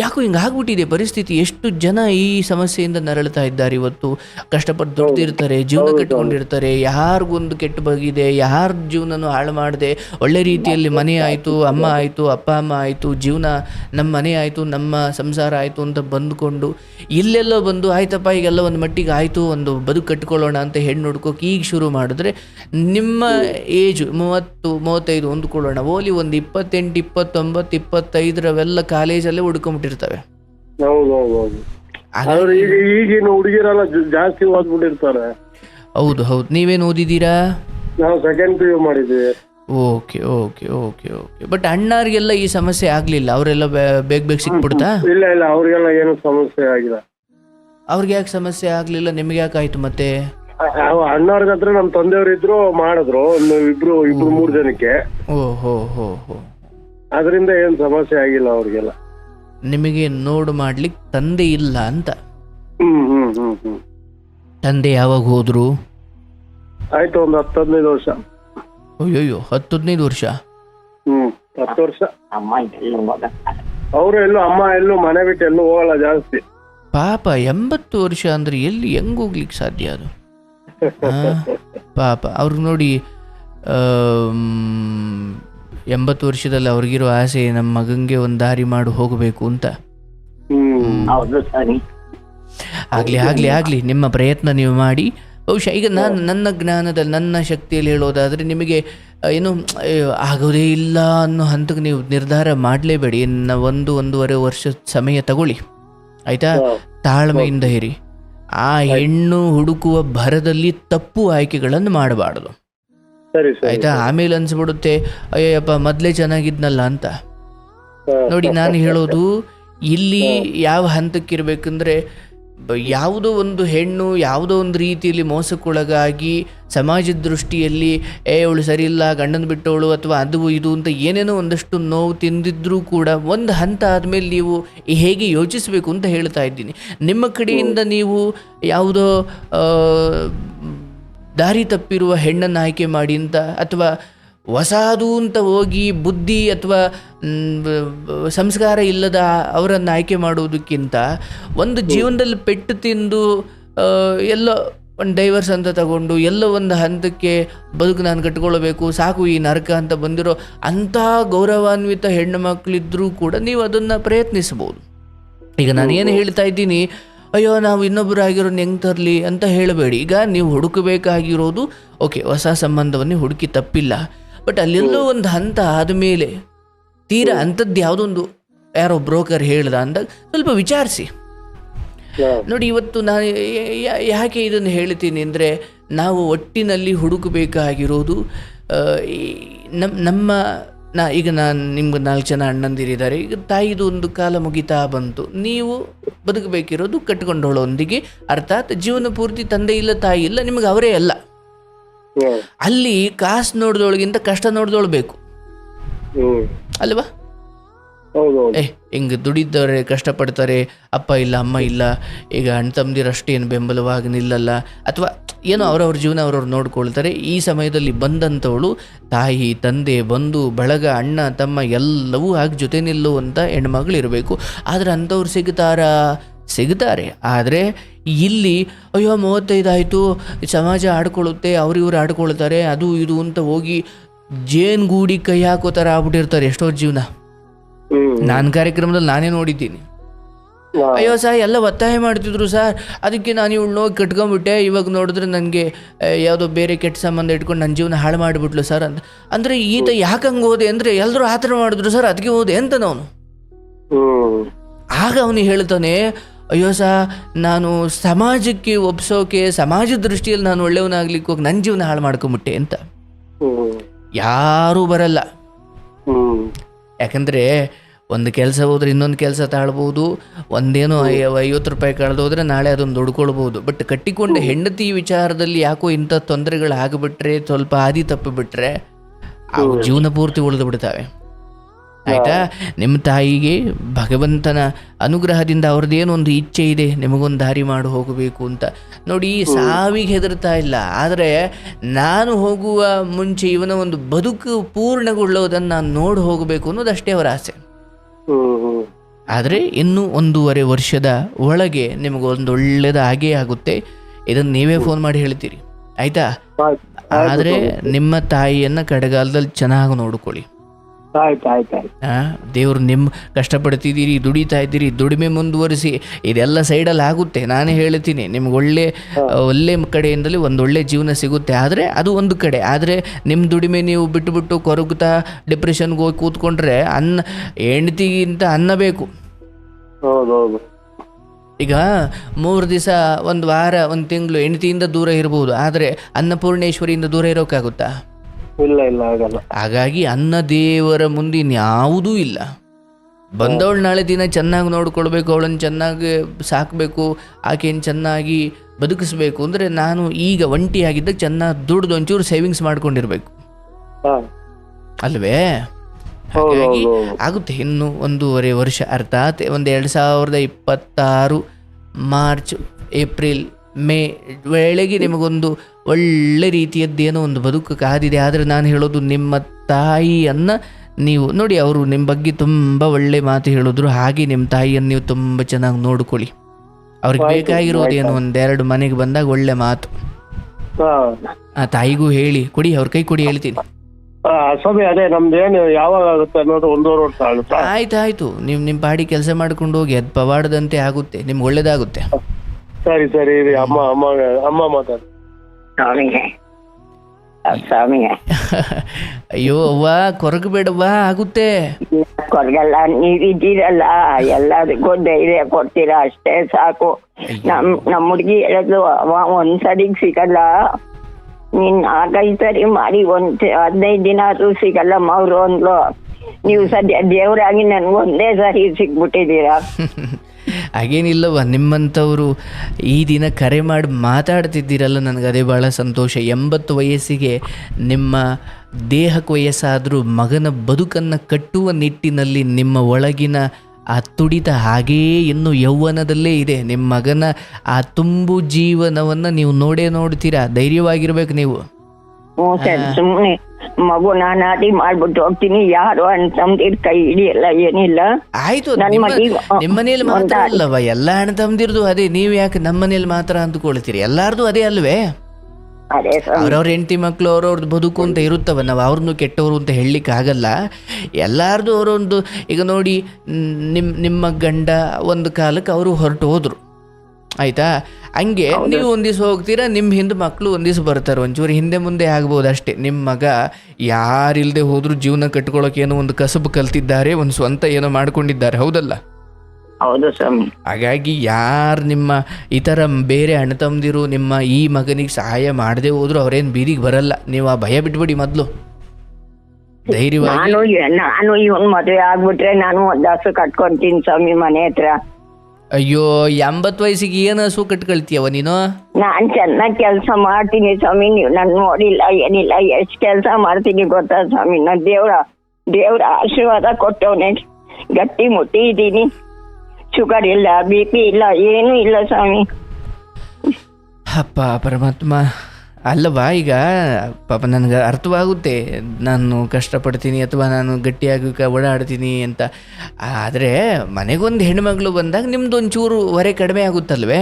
Speaker 1: ಯಾಕೋ ಹಿಂಗೆ ಆಗ್ಬಿಟ್ಟಿದೆ ಪರಿಸ್ಥಿತಿ. ಎಷ್ಟು ಜನ ಈ ಸಮಸ್ಯೆಯಿಂದ ನರಳ್ತಾ ಇದ್ದಾರೆ ಇವತ್ತು. ಕಷ್ಟಪಟ್ಟು ದುಡ್ದಿರ್ತಾರೆ ಜೀವನ ಕಟ್ಟಿಕೊಂಡಿರ್ತಾರೆ ಯಾರಿಗೊಂದು ಕೆಟ್ಟ ಬಗಿದೆ ಯಾರ ಜೀವನನೂ ಹಾಳು ಮಾಡಿದೆ. ಒಳ್ಳೆ ರೀತಿಯಲ್ಲಿ ಮನೆ ಆಯಿತು ಅಮ್ಮ ಆಯಿತು ಅಪ್ಪ ಅಮ್ಮ ಆಯಿತು ಜೀವನ ನಮ್ಮ ಮನೆ ಆಯಿತು ನಮ್ಮ ಸಂಸಾರ ಆಯಿತು ಅಂತ ಬಂದುಕೊಂಡು ಇಲ್ಲೆಲ್ಲೋ ಬಂದು ಆಯ್ತಪ್ಪ ಈಗೆಲ್ಲ ಒಂದು ಮಟ್ಟಿಗೆ ಆಯಿತು ಒಂದು ಬದುಕು ಕಟ್ಕೊಳ್ಳೋಣ ಅಂತ ಹೆಣ್ಣು ಹುಡ್ಕೋಕೆ ಈಗ ಶುರು ಮಾಡಿದ್ರೆ ನಿಮ್ಮ ಏಜ್ ಮೂವತ್ತು ಮೂವತ್ತೈದು ಹೊಂದ್ಕೊಳ್ಳೋಣ. ಓಲಿ ಒಂದು ಇಪ್ಪತ್ತೆಂಟು ಇಪ್ಪತ್ತೊಂಬತ್ತು ಇಪ್ಪತ್ತೈದರವೆಲ್ಲ ಕಾಲೇಜಲ್ಲೇ ಹುಡ್ಕೊಂಬಿಟ್ಟಿರ್ತವೆ
Speaker 3: ಹುಡ್ಕೊಂಡ್ಬಿಟ್ಟಿರ್ತವೆ. ಹೌದು ಹೌದು ಆದ್ರೆ ಈಗ ಈಗಿನ ಹುಡುಗಿರೆಲ್ಲ ಜಾಸ್ತಿ ಓದ್ಬಿಟ್ಟಿರ್ತಾರೆ.
Speaker 1: ಹೌದು ಹೌದು. ನೀವೇನು ಓದಿದ್ದೀರಾ?
Speaker 3: ನಾವು ಸೆಕೆಂಡ್ ಪಿ ಯು ಮಾಡಿದ್ವಿ
Speaker 1: okay okay okay okay. But ಅಣ್ಣಾರಿಗೆಲ್ಲ ಈ ಸಮಸ್ಯೆ ಆಗ್ಲಿಲ್ಲ? ಅವರೆಲ್ಲ ಬೇಗ ಬೇಗ ಸಿಕ್ಬಿಡ್ತಾ?
Speaker 3: ಇಲ್ಲ ಇಲ್ಲ. ಅವ್ರಿಗೆಲ್ಲ ಏನು ಸಮಸ್ಯೆ ಆಗಿಲ್ಲ.
Speaker 1: ಅವ್ರಿಗೆ ಯಾಕೆ ಸಮಸ್ಯೆ ಆಗ್ಲಿಲ್ಲ? ನಿಮ್ಗೆ ಯಾಕೆ ಆಯ್ತು ಮತ್ತೆ?
Speaker 3: ಅಣ್ಣವ್ರಿಗೆ ಹತ್ರ ನಮ್ ತಂದೆಯವ್ರು ಇದ್ರು ಮಾಡಿದ್ರು. ಒಂದು ಇಬ್ರು ಇಬ್ರು ಮೂರ್ ಜನಕ್ಕೆ.
Speaker 1: ಓ ಹೋ ಹೋ ಹೋ
Speaker 3: ಅದರಿಂದ ಏನ್ ಸಮಸ್ಯೆ ಆಗಿಲ್ಲ ಅವ್ರಿಗೆಲ್ಲ.
Speaker 1: ನಿಮಗೆ ನೋಡು ಮಾಡ್ಲಿಕ್ಕೆ ತಂದೆ ಇಲ್ಲ ಅಂತ. ತಂದೆ ಯಾವಾಗ ಹೋದ್ರು?
Speaker 3: ಆಯ್ತು ಒಂದು ಹತ್ತು ಹದಿನೈದು ವರ್ಷ.
Speaker 1: ಅಯ್ಯೋಯ್ಯೋ ಹತ್ತು ಹದಿನೈದು ವರ್ಷ?
Speaker 3: ಹ್ಮ್ ಹತ್ತು ವರ್ಷ. ಅವರು ಎಲ್ಲೂ ಅಮ್ಮ ಎಲ್ಲೂ ಮನೆ ಬಿಟ್ಟು ಎಲ್ಲೂ ಹೋಗಲ್ಲ ಜಾಸ್ತಿ.
Speaker 1: ಪಾಪ ಎಂಬತ್ತು ವರ್ಷ ಅಂದ್ರೆ ಎಲ್ಲಿ ಹೆಂಗ್ ಹೋಗ್ಲಿಕ್ಕೆ ಸಾಧ್ಯ ಅದು? ಆ? ಪಾಪ. ಅವ್ರಿಗೆ ನೋಡಿ ಎಂಬತ್ತು ವರ್ಷದಲ್ಲಿ ಅವ್ರಿಗಿರೋ ಆಸೆ ನಮ್ಮ ಮಗಂಗೆ ಒಂದು ದಾರಿ ಮಾಡಿ ಹೋಗಬೇಕು ಅಂತ. ಆಗ್ಲಿ ಆಗ್ಲಿ ಆಗ್ಲಿ ನಿಮ್ಮ ಪ್ರಯತ್ನ ನೀವು ಮಾಡಿ. ಬಹುಶಃ ಈಗ ನಾನು ನನ್ನ ಜ್ಞಾನದಲ್ಲಿ ನನ್ನ ಶಕ್ತಿಯಲ್ಲಿ ಹೇಳೋದಾದ್ರೆ ನಿಮಗೆ ಏನು ಆಗೋದೇ ಇಲ್ಲ ಅನ್ನೋ ಹಂತಕ್ಕೆ ನೀವು ನಿರ್ಧಾರ ಮಾಡಲೇಬೇಡಿ. ಇನ್ನು ಒಂದು ಒಂದೂವರೆ ವರ್ಷ ಸಮಯ ತಗೊಳ್ಳಿ. ಆಯ್ತಾ? ತಾಳ್ಮೆಯಿಂದ ಇರಿ. ಆ ಹೆಣ್ಣು ಹುಡುಕುವ ಭರದಲ್ಲಿ ತಪ್ಪು ಆಯ್ಕೆಗಳನ್ನು ಮಾಡಬಾರ್ದು.
Speaker 3: ಸರಿ
Speaker 1: ಆಯ್ತಾ? ಆಮೇಲೆ ಅನ್ಸ್ಬಿಡುತ್ತೆ ಅಯ್ಯಪ್ಪ ಮೊದಲೇ ಚೆನ್ನಾಗಿದ್ನಲ್ಲ ಅಂತ. ನೋಡಿ ನಾನು ಹೇಳೋದು ಇಲ್ಲಿ ಯಾವ ಹಂತಕ್ಕಿರ್ಬೇಕಂದ್ರೆ ಯಾವುದೋ ಒಂದು ಹೆಣ್ಣು ಯಾವುದೋ ಒಂದು ರೀತಿಯಲ್ಲಿ ಮೋಸಕ್ಕೊಳಗಾಗಿ ಸಮಾಜದ ದೃಷ್ಟಿಯಲ್ಲಿ ಏ ಅವಳು ಸರಿ ಇಲ್ಲ ಗಂಡನ ಬಿಟ್ಟವಳು ಅಥವಾ ಅದು ಇದು ಅಂತ ಏನೇನೋ ಒಂದಷ್ಟು ನೋವು ತಿಂದಿದ್ರೂ ಕೂಡ ಒಂದು ಹಂತ ಆದಮೇಲೆ ನೀವು ಹೇಗೆ ಯೋಚಿಸಬೇಕು ಅಂತ ಹೇಳ್ತಾ ಇದ್ದೀನಿ. ನಿಮ್ಮ ಕಡೆಯಿಂದ ನೀವು ಯಾವುದೋ ದಾರಿ ತಪ್ಪಿರುವ ಹೆಣ್ಣನ್ನು ಆಯ್ಕೆ ಮಾಡಿ ಅಂತ ಅಥವಾ ಹೊಸಾದು ಅಂತ ಹೋಗಿ ಬುದ್ಧಿ ಅಥವಾ ಸಂಸ್ಕಾರ ಇಲ್ಲದ ಅವರನ್ನು ಆಯ್ಕೆ ಮಾಡುವುದಕ್ಕಿಂತ ಒಂದು ಜೀವನದಲ್ಲಿ ಪೆಟ್ಟು ತಿಂದು ಎಲ್ಲ ಒಂದು ಡೈವರ್ಸ್ ಅಂತ ತಗೊಂಡು ಎಲ್ಲೋ ಒಂದು ಹಂತಕ್ಕೆ ಬದುಕು ನಾನು ಕಟ್ಕೊಳ್ಬೇಕು ಸಾಕು ಈ ನರಕ ಅಂತ ಬಂದಿರೋ ಅಂಥ ಗೌರವಾನ್ವಿತ ಹೆಣ್ಣು ಮಕ್ಕಳಿದ್ರೂ ಕೂಡ ನೀವು ಅದನ್ನು ಪ್ರಯತ್ನಿಸಬಹುದು. ಈಗ ನಾನು ಏನು ಹೇಳ್ತಾ ಇದ್ದೀನಿ ಅಯ್ಯೋ ನಾವು ಇನ್ನೊಬ್ಬರು ಆಗಿರೋನ್ ಹೆಂಗೆ ತರಲಿ ಅಂತ ಹೇಳಬೇಡಿ. ಈಗ ನೀವು ಹುಡುಕಬೇಕಾಗಿರೋದು ಓಕೆ ಹೊಸ ಸಂಬಂಧವನ್ನೇ ಹುಡುಕಿ ತಪ್ಪಿಲ್ಲ. ಬಟ್ ಅಲ್ಲೆಲ್ಲೋ ಒಂದು ಹಂತ ಆದಮೇಲೆ ತೀರಾ ಅಂಥದ್ದು ಯಾವುದೊಂದು ಯಾರೋ ಬ್ರೋಕರ್ ಹೇಳ್ದ ಅಂದಾಗ ಸ್ವಲ್ಪ ವಿಚಾರಿಸಿ. ನೋಡಿ ಇವತ್ತು ನಾನು ಯಾಕೆ ಇದನ್ನು ಹೇಳ್ತೀನಿ ಅಂದರೆ ನಾವು ಒಟ್ಟಿನಲ್ಲಿ ಹುಡುಕಬೇಕಾಗಿರೋದು ನಮ್ಮ ನಮ್ಮ ನಾ ಈಗ ನಾನು ನಿಮ್ಗೆ ನಾಲ್ಕು ಜನ ಅಣ್ಣಂದಿರಿದ್ದಾರೆ ಈಗ ತಾಯಿದು ಒಂದು ಕಾಲ ಮುಗಿತಾ ಬಂತು. ನೀವು ಬದುಕಬೇಕಿರೋದು ಕಟ್ಕೊಂಡವಳೊಂದಿಗೆ ಅರ್ಥಾತ್ ಜೀವನ ಪೂರ್ತಿ ತಂದೆ ಇಲ್ಲ ತಾಯಿ ಇಲ್ಲ ನಿಮಗೆ ಅವರೇ ಅಲ್ಲ. ಅಲ್ಲಿ ಕಾಸು ನೋಡಿದೊಳಗಿಂತ ಕಷ್ಟ
Speaker 3: ನೋಡಿದೊಳ್ಬೇಕು.
Speaker 1: ಅಲ್ವಾ? ಏ, ಹಿಂಗೆ ದುಡಿದವ್ರೆ ಕಷ್ಟಪಡ್ತಾರೆ, ಅಪ್ಪ ಇಲ್ಲ, ಅಮ್ಮ ಇಲ್ಲ, ಈಗ ಅಣ್ಣ ತಮ್ಮದಿರು ಅಷ್ಟೇನು ಬೆಂಬಲವಾಗಿ ನಿಲ್ಲಲ್ಲ. ಅಥವಾ ಏನೋ ಅವ್ರವ್ರ ಜೀವನ ಅವ್ರವ್ರು ನೋಡ್ಕೊಳ್ತಾರೆ. ಈ ಸಮಯದಲ್ಲಿ ಬಂದಂಥವಳು ತಾಯಿ, ತಂದೆ, ಬಂಧು, ಬಳಗ, ಅಣ್ಣ, ತಮ್ಮ ಎಲ್ಲವೂ ಆಗಿ ಜೊತೆ ನಿಲ್ಲುವಂಥ ಹೆಣ್ಮಗಳು ಇರಬೇಕು ಆದರೆ ಅಂಥವ್ರು ಸಿಗ್ತಾರಾ? ಸಿಗ್ತಾರೆ. ಆದರೆ ಇಲ್ಲಿ, ಅಯ್ಯೋ, ಮೂವತ್ತೈದಾಯಿತು, ಸಮಾಜ ಆಡ್ಕೊಳ್ಳುತ್ತೆ, ಅವ್ರು ಇವ್ರು ಆಡ್ಕೊಳ್ತಾರೆ, ಅದು ಇದು ಅಂತ ಹೋಗಿ ಜೇನುಗೂಡಿ ಕೈ ಹಾಕೋ ಥರ ಆಗ್ಬಿಟ್ಟಿರ್ತಾರೆ ಎಷ್ಟೋ ಜೀವನ. ನಾನು ಕಾರ್ಯಕ್ರಮದಲ್ಲಿ ನಾನೇ ನೋಡಿದ್ದೀನಿ. ಅಯ್ಯೋ ಸರ್ ಎಲ್ಲ ಒತ್ತಾಯ ಮಾಡ್ತಿದ್ರು ಸರ್ ಅದಕ್ಕೆ ನಾನು ಇವಳು ನೋಗಿ ಕಟ್ಕೊಂಡ್ಬಿಟ್ಟೆ. ಇವಾಗ ನೋಡಿದ್ರೆ ನನಗೆ ಯಾವುದೋ ಬೇರೆ ಕೆಟ್ಟ ಸಂಬಂಧ ಇಟ್ಕೊಂಡು ನನ್ನ ಜೀವನ ಹಾಳು ಮಾಡಿಬಿಟ್ಲು ಸರ್ ಅಂತ ಅಂದರೆ ಈತ ಯಾಕೆ ಹಂಗೆ ಹೋದೆ ಅಂದರೆ ಎಲ್ಲರೂ ಆ ಥರ ಮಾಡಿದ್ರು ಸರ್ ಅದಕ್ಕೆ ಹೋದೆ ಅಂತ ಅವನು
Speaker 3: ಹ್ಮ್.
Speaker 1: ಆಗ ಅವನು ಹೇಳ್ತಾನೆ ಅಯ್ಯೋ ಸಾ ನಾನು ಸಮಾಜಕ್ಕೆ ಒಪ್ಸೋಕೆ ಸಮಾಜದ ದೃಷ್ಟಿಯಲ್ಲಿ ನಾನು ಒಳ್ಳೆಯವನಾಗ್ಲಿಕ್ಕೆ ಹೋಗಿ ನನ್ನ ಜೀವನ ಹಾಳು ಮಾಡ್ಕೊಂಬಿಟ್ಟೆ ಅಂತ. ಯಾರೂ ಬರಲ್ಲ. ಯಾಕಂದರೆ ಒಂದು ಕೆಲಸ ಹೋದ್ರೆ ಇನ್ನೊಂದು ಕೆಲಸ ತಾಳ್ಬೋದು ಒಂದೇನೋ ಐವತ್ತು ರೂಪಾಯಿ ಕಳೆದೋದ್ರೆ ನಾಳೆ ಅದೊಂದು ದುಡ್ಕೊಳ್ಬೋದು. ಬಟ್ ಕಟ್ಟಿಕೊಂಡ ಹೆಂಡತಿ ವಿಚಾರದಲ್ಲಿ ಯಾಕೋ ಇಂಥ ತೊಂದರೆಗಳು ಆಗಿಬಿಟ್ರೆ ಸ್ವಲ್ಪ ಹಾದಿ ತಪ್ಪಿಬಿಟ್ರೆ ಅವು ಜೀವನ ಪೂರ್ತಿ ಉಳಿದು ಬಿಡ್ತಾವೆ. ಆಯ್ತಾ? ನಿಮ್ಮ ತಾಯಿಗೆ ಭಗವಂತನ ಅನುಗ್ರಹದಿಂದ ಅವ್ರದ್ದೇನೋ ಒಂದು ಇಚ್ಛೆ ಇದೆ ನಿಮಗೊಂದು ದಾರಿ ಮಾಡಿ ಹೋಗಬೇಕು ಅಂತ. ನೋಡಿ ಸಾವಿಗೆ ಹೆದರ್ತಾ ಇಲ್ಲ. ಆದರೆ ನಾನು ಹೋಗುವ ಮುಂಚೆ ಇವನ ಒಂದು ಬದುಕು ಪೂರ್ಣಗೊಳ್ಳೋದನ್ನು ನಾನು ನೋಡಿ ಹೋಗಬೇಕು ಅನ್ನೋದಷ್ಟೇ ಅವರ ಆಸೆ. ಆದರೆ ಇನ್ನೂ ಒಂದೂವರೆ ವರ್ಷದ ಒಳಗೆ ನಿಮಗೆ ಒಂದು ಒಳ್ಳೆಯದು ಆಗೇ ಆಗುತ್ತೆ. ಇದನ್ನು ನೀವೇ ಫೋನ್ ಮಾಡಿ ಹೇಳ್ತೀರಿ. ಆಯ್ತು? ಆದರೆ ನಿಮ್ಮ ತಾಯಿಯನ್ನು ಕಡೆಗಾಲದಲ್ಲಿ ಚೆನ್ನಾಗಿ ನೋಡ್ಕೊಳ್ಳಿ.
Speaker 3: ಆಯ್ತು ಆಯ್ತು ಆಯ್ತು
Speaker 1: ದೇವ್ರು ನಿಮ್ಮ ಕಷ್ಟಪಡ್ತಿದ್ದೀರಿ ದುಡಿತಾ ಇದ್ದೀರಿ ದುಡಿಮೆ ಮುಂದುವರಿಸಿ ಇದೆಲ್ಲ ಸೈಡಲ್ಲಿ ಆಗುತ್ತೆ. ನಾನೇ ಹೇಳ್ತೀನಿ ನಿಮ್ಗೆ ಒಳ್ಳೆ ಒಳ್ಳೆ ಕಡೆಯಿಂದಲೇ ಒಂದು ಒಳ್ಳೆ ಜೀವನ ಸಿಗುತ್ತೆ. ಆದರೆ ಅದು ಒಂದು ಕಡೆ. ಆದರೆ ನಿಮ್ಮ ದುಡಿಮೆ ನೀವು ಬಿಟ್ಟುಬಿಟ್ಟು ಕೊರಗುತ್ತಾ ಡಿಪ್ರೆಷನ್ಗೆ ಹೋಗಿ ಕೂತ್ಕೊಂಡ್ರೆ ಅನ್ನ ಹೆಂಡತಿಗಿಂತ ಅನ್ನ ಬೇಕು.
Speaker 3: ಹೌದು ಹೌದು
Speaker 1: ಈಗ ಮೂರು ದಿವಸ ಒಂದು ವಾರ ಒಂದು ತಿಂಗಳು ಹೆಂಡತಿಯಿಂದ ದೂರ ಇರ್ಬೋದು. ಆದರೆ ಅನ್ನಪೂರ್ಣೇಶ್ವರಿಯಿಂದ ದೂರ ಇರೋಕ್ಕಾಗುತ್ತಾ?
Speaker 3: ಇಲ್ಲ ಇಲ್ಲ ಆಗಲ್ಲ.
Speaker 1: ಹಾಗಾಗಿ ಅನ್ನ ದೇವರ ಮುಂದೆ ಇನ್ಯಾವುದೂ ಇಲ್ಲ. ಬಂದವಳು ನಾಳೆ ದಿನ ಚೆನ್ನಾಗಿ ನೋಡ್ಕೊಳ್ಬೇಕು ಅವಳನ್ನು ಚೆನ್ನಾಗಿ ಸಾಕಬೇಕು ಆಕೆಯನ್ನು ಚೆನ್ನಾಗಿ ಬದುಕಿಸ್ಬೇಕು ಅಂದರೆ ನಾನು ಈಗ ಒಂಟಿಯಾಗಿದ್ದಾಗ ಚೆನ್ನಾಗಿ ದುಡ್ದು ಒಂಚೂರು ಸೇವಿಂಗ್ಸ್ ಮಾಡ್ಕೊಂಡಿರ್ಬೇಕು. ಅಲ್ವೇ? ಹಾಗಾಗಿ. ಆಗುತ್ತೆ ಇನ್ನು ಒಂದೂವರೆ ವರ್ಷ. ಅರ್ಥಾತ್ ಒಂದು ಎರಡು ಸಾವಿರದ ಇಪ್ಪತ್ತಾರು ಮಾರ್ಚ್ ಏಪ್ರಿಲ್ ಮೇ ವೇಳೆಗೆ ನಿಮಗೊಂದು ಒಳ್ಳೆ ರೀತಿಯದ್ದೇನೋ ಒಂದು ಬದುಕು ಕಾದಿದೆ ಆದರೆ ನಾನು ಹೇಳೋದು ನಿಮ್ಮ ತಾಯಿಯನ್ನು ನೀವು ನೋಡಿ ಅವರು ನಿಮ್ಮ ಬಗ್ಗೆ ತುಂಬ ಒಳ್ಳೆ ಮಾತು ಹೇಳಿದ್ರು. ಹಾಗೆ ನಿಮ್ಮ ತಾಯಿಯನ್ನು ನೀವು ತುಂಬ ಚೆನ್ನಾಗಿ ನೋಡ್ಕೊಳ್ಳಿ. ಅವ್ರಿಗೆ ಬೇಕಾಗಿರೋದೇನು ಒಂದೆರಡು ಮನೆಗೆ ಬಂದಾಗ ಒಳ್ಳೆ ಮಾತು. ಆ ತಾಯಿಗೂ ಹೇಳಿ ಕೊಡಿ ಅವ್ರ ಕೈ ಕೊಡಿ ಹೇಳ್ತೀನಿ.
Speaker 3: ಹಾ, ಸ್ವಾಮಿ ಅದೇ ನಮ್ದೇನು ಯಾವಾಗ ಆಗುತ್ತೆ ಅನ್ನೋದು ಒಂದೂವರೆ ವರ್ಷ ಆಗುತ್ತಾ?
Speaker 1: ಆಯ್ತು ಆಯ್ತು. ನೀವು ನಿಮ್ಮ ಪಾಡಿ ಕೆಲಸ ಮಾಡ್ಕೊಂಡು ಹೋಗಿ ಅದು ಪವಾಡದಂತೆ ಆಗುತ್ತೆ ನಿಮ್ಗೆ ಒಳ್ಳೇದಾಗುತ್ತೆ.
Speaker 3: ಸರಿ ಸರಿ ಅಮ್ಮ ಅಮ್ಮ ಅಮ್ಮ ಮಾತಾಡಿ.
Speaker 2: ಸ್ವಾಮಿಗೆ.
Speaker 1: ಅಯ್ಯೋ ಅವ್ವ ಕೊರಗಬೇಡವ್ವ ಆಗುತ್ತೆ.
Speaker 2: ಕೊರಗಲ್ಲ ನೀವಿದ್ದೀರಲ್ಲ ಎಲ್ಲದಕ್ಕೂ ಧೈರ್ಯ ಕೊಡ್ತೀರಾ ಅಷ್ಟೇ ಸಾಕು. ನಮ್ ನಮ್ ಹುಡ್ಗಿ ಹೇಳಿದ್ಲು ಅವ ಒಂದ್ ಸರಿಗೆ ಸಿಗಲ್ಲ. ನೀನ್ ನಾಲ್ಕೈದು ಸರಿ ಮಾಡಿ ಒಂದ್ ಹದಿನೈದು ದಿನ ಆದ್ರೂ ಸಿಗಲ್ಲ ಅವ್ರು ಅಂದ್ಲು. ನೀವು ಸದ್ಯ ದೇವರಾಗಿ ನನ್ಗೆ ಒಂದೇ ಸರಿ ಸಿಕ್ಬಿಟ್ಟಿದ್ದೀರಾ
Speaker 1: ಹಾಗೇನಿಲ್ಲವ್ವ ನಿಮ್ಮಂಥವರು ಈ ದಿನ ಕರೆ ಮಾಡಿ ಮಾತಾಡ್ತಿದ್ದೀರಲ್ಲ ನನಗೆ ಅದೇ ಭಾಳ ಸಂತೋಷ. ಎಂಬತ್ತು ವಯಸ್ಸಿಗೆ ನಿಮ್ಮ ದೇಹಕ್ಕೆ ವಯಸ್ಸಾದರೂ ಮಗನ ಬದುಕನ್ನು ಕಟ್ಟುವ ನಿಟ್ಟಿನಲ್ಲಿ ನಿಮ್ಮ ಒಳಗಿನ ಆ ತುಡಿತ ಹಾಗೇ ಇನ್ನೂ ಯೌವನದಲ್ಲೇ ಇದೆ. ನಿಮ್ಮ ಮಗನ ಆ ತುಂಬು ಜೀವನವನ್ನು ನೀವು ನೋಡೇ ನೋಡ್ತೀರಾ? ಧೈರ್ಯವಾಗಿರ್ಬೇಕು ನೀವು.
Speaker 2: ಸರ್ ನಾನು ಅದೇ ಮಾಡ್ಬಿಟ್ಟು ಹೋಗ್ತೀನಿ ಯಾರು ಅಣ್ಣ ಕೈ ಹಿಡಿಯಲ್ಲ ಏನಿಲ್ಲ
Speaker 1: ಆಯ್ತು
Speaker 2: ನನ್
Speaker 1: ಮನೇಲಿ ಮಾತ್ರ ಅಲ್ಲವ? ಎಲ್ಲ ಅಣ್ಣ ತಮ್ದಿರ್ದು ಅದೇ ನೀವ್ ಯಾಕೆ ನಮ್ಮ ಮನೇಲಿ ಮಾತ್ರ ಅಂದ್ಕೊಳ್ತೀರಿ? ಎಲ್ಲಾರ್ದು ಅದೇ ಅಲ್ವೇ?
Speaker 2: ಅದೇ ಸ್ವಾಮಿ.
Speaker 1: ಅವ್ರವ್ರ ಹೆಂಡತಿ ಮಕ್ಕಳು ಅವ್ರವ್ರದ್ದು ಬದುಕು ಅಂತ ಇರುತ್ತವ ನಾವು ಅವ್ರನ್ನು ಕೆಟ್ಟವರು ಅಂತ ಹೇಳಲಿಕ್ಕೆ ಆಗಲ್ಲ. ಎಲ್ಲಾರ್ದು ಅವರೊಂದು ಈಗ ನೋಡಿ ನಿಮ್ಮ ನಿಮ್ಮ ಗಂಡ ಒಂದು ಕಾಲಕ್ಕೆ ಅವರು ಹೊರಟು ಹೋದ್ರು. ಆಯ್ತಾ? ಹಂಗೆ ನೀವು ಒಂದಿಸ ದಿವಸ ಹೋಗ್ತೀರಾ ನಿಮ್ಮ ಹಿಂದೆ ಮಕ್ಕಳು ಒಂದಿಸ ದಿವಸ ಬರ್ತಾರೆ. ಒಂಚೂರು ಹಿಂದೆ ಮುಂದೆ ಆಗ್ಬೋದು ಅಷ್ಟೇ. ನಿಮ್ಮ ಮಗ ಯಾರಿಲ್ಲದೆ ಹೋದ್ರು ಜೀವನ ಕಟ್ಕೊಳ್ಳೋಕೆ ಏನೋ ಒಂದು ಕಸಬು ಕಲ್ತಿದ್ದಾರೆ ಒಂದು ಸ್ವಂತ ಏನೋ ಮಾಡ್ಕೊಂಡಿದ್ದಾರೆ. ಹೌದಲ್ಲ?
Speaker 2: ಹೌದು ಸ್ವಾಮಿ
Speaker 1: ಹಾಗಾಗಿ ಯಾರು ನಿಮ್ಮ ಈ ಥರ ಬೇರೆ ಅಣ್ಣ ತಮ್ಮದಿರು ನಿಮ್ಮ ಈ ಮಗನಿಗೆ ಸಹಾಯ ಮಾಡದೆ ಹೋದ್ರು ಅವ್ರೇನು ಬೀದಿಗೆ ಬರಲ್ಲ. ನೀವು ಆ ಭಯ ಬಿಟ್ಬಿಡಿ ಮೊದಲು. ಧೈರ್ಯವಾಗಿ.
Speaker 2: ನಾನು ನಾನು ಇವನ್ ಮದ್ವೆ ಆಗ್ಬಿಟ್ರೆ ನಾನು ಒಂದು ಕಟ್ಕೊಂತೀನಿ ಸ್ವಾಮಿ ಮನೆ ಹತ್ರ.
Speaker 1: ಅಯ್ಯೋ ಎಂಬತ್ತು ವಯಸ್ಸಿಗೆ ಏನು ಹಸು ಕಟ್ಕೊಳ್ತೀಯವ ನೀನು?
Speaker 2: ನಾನ್ ಚೆನ್ನಾಗಿ ಕೆಲಸ ಮಾಡ್ತೀನಿ ಸ್ವಾಮಿ ನೀವು ನನ್ ನೋಡಿಲ್ಲ ಏನಿಲ್ಲ ಎಷ್ಟ್ ಕೆಲಸ ಮಾಡ್ತೀನಿ ಗೊತ್ತಾ ಸ್ವಾಮಿ? ನನ್ ದೇವ್ರ ದೇವ್ರ ಆಶೀರ್ವಾದ ಕೊಟ್ಟವನೇ. ಗಟ್ಟಿ ಮುಟ್ಟಿ ಇದ್ದೀನಿ. ಶುಗರ್ ಇಲ್ಲ ಬಿ ಪಿ ಇಲ್ಲ ಏನೂ ಇಲ್ಲ ಸ್ವಾಮಿ.
Speaker 1: ಅಪ್ಪ ಪರಮಾತ್ಮ. ಅಲ್ಲವಾ ಈಗ ಪಾಪ ನನಗೆ ಅರ್ಥವಾಗುತ್ತೆ. ನಾನು ಕಷ್ಟಪಡ್ತೀನಿ ಅಥವಾ ನಾನು ಗಟ್ಟಿಯಾಗಿ ಓಡಾಡ್ತೀನಿ ಅಂತ. ಆದರೆ ಮನೆಗೊಂದು ಹೆಣ್ಮಗಳು ಬಂದಾಗ ನಿಮ್ದು ಒಂಚೂರು ಹೊರೆ ಕಡಿಮೆ ಆಗುತ್ತಲ್ವೇ?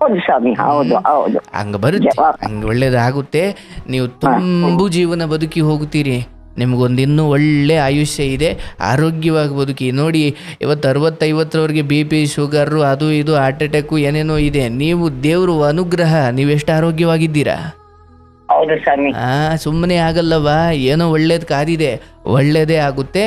Speaker 2: ಹೌದು ಹೌದು ಹೌದು.
Speaker 1: ಹಂಗೆ ಬರುತ್ತೆ. ಹಂಗೆ ಒಳ್ಳೇದಾಗುತ್ತೆ. ನೀವು ತುಂಬು ಜೀವನ ಬದುಕಿ ಹೋಗ್ತೀರಿ ನಿಮಗೊಂದು ಇನ್ನೂ ಒಳ್ಳೆ ಆಯುಷ್ಯ ಇದೆ ಆರೋಗ್ಯವಾಗಿ ಬದುಕಿ. ನೋಡಿ ಇವತ್ತು ಅರವತ್ತೈವತ್ತರವರೆಗೆ ಬಿ ಪಿ ಶುಗರು ಅದು ಇದು ಹಾರ್ಟ್ ಅಟ್ಯಾಕು ಏನೇನೋ ಇದೆ. ನೀವು ದೇವರು ಅನುಗ್ರಹ ನೀವೆಷ್ಟು ಆರೋಗ್ಯವಾಗಿದ್ದೀರಾ? ಆ ಸುಮ್ಮನೆ ಆಗಲ್ಲವಾ ಏನೋ ಒಳ್ಳೇದು ಕಾದಿದೆ ಒಳ್ಳೇದೇ ಆಗುತ್ತೆ.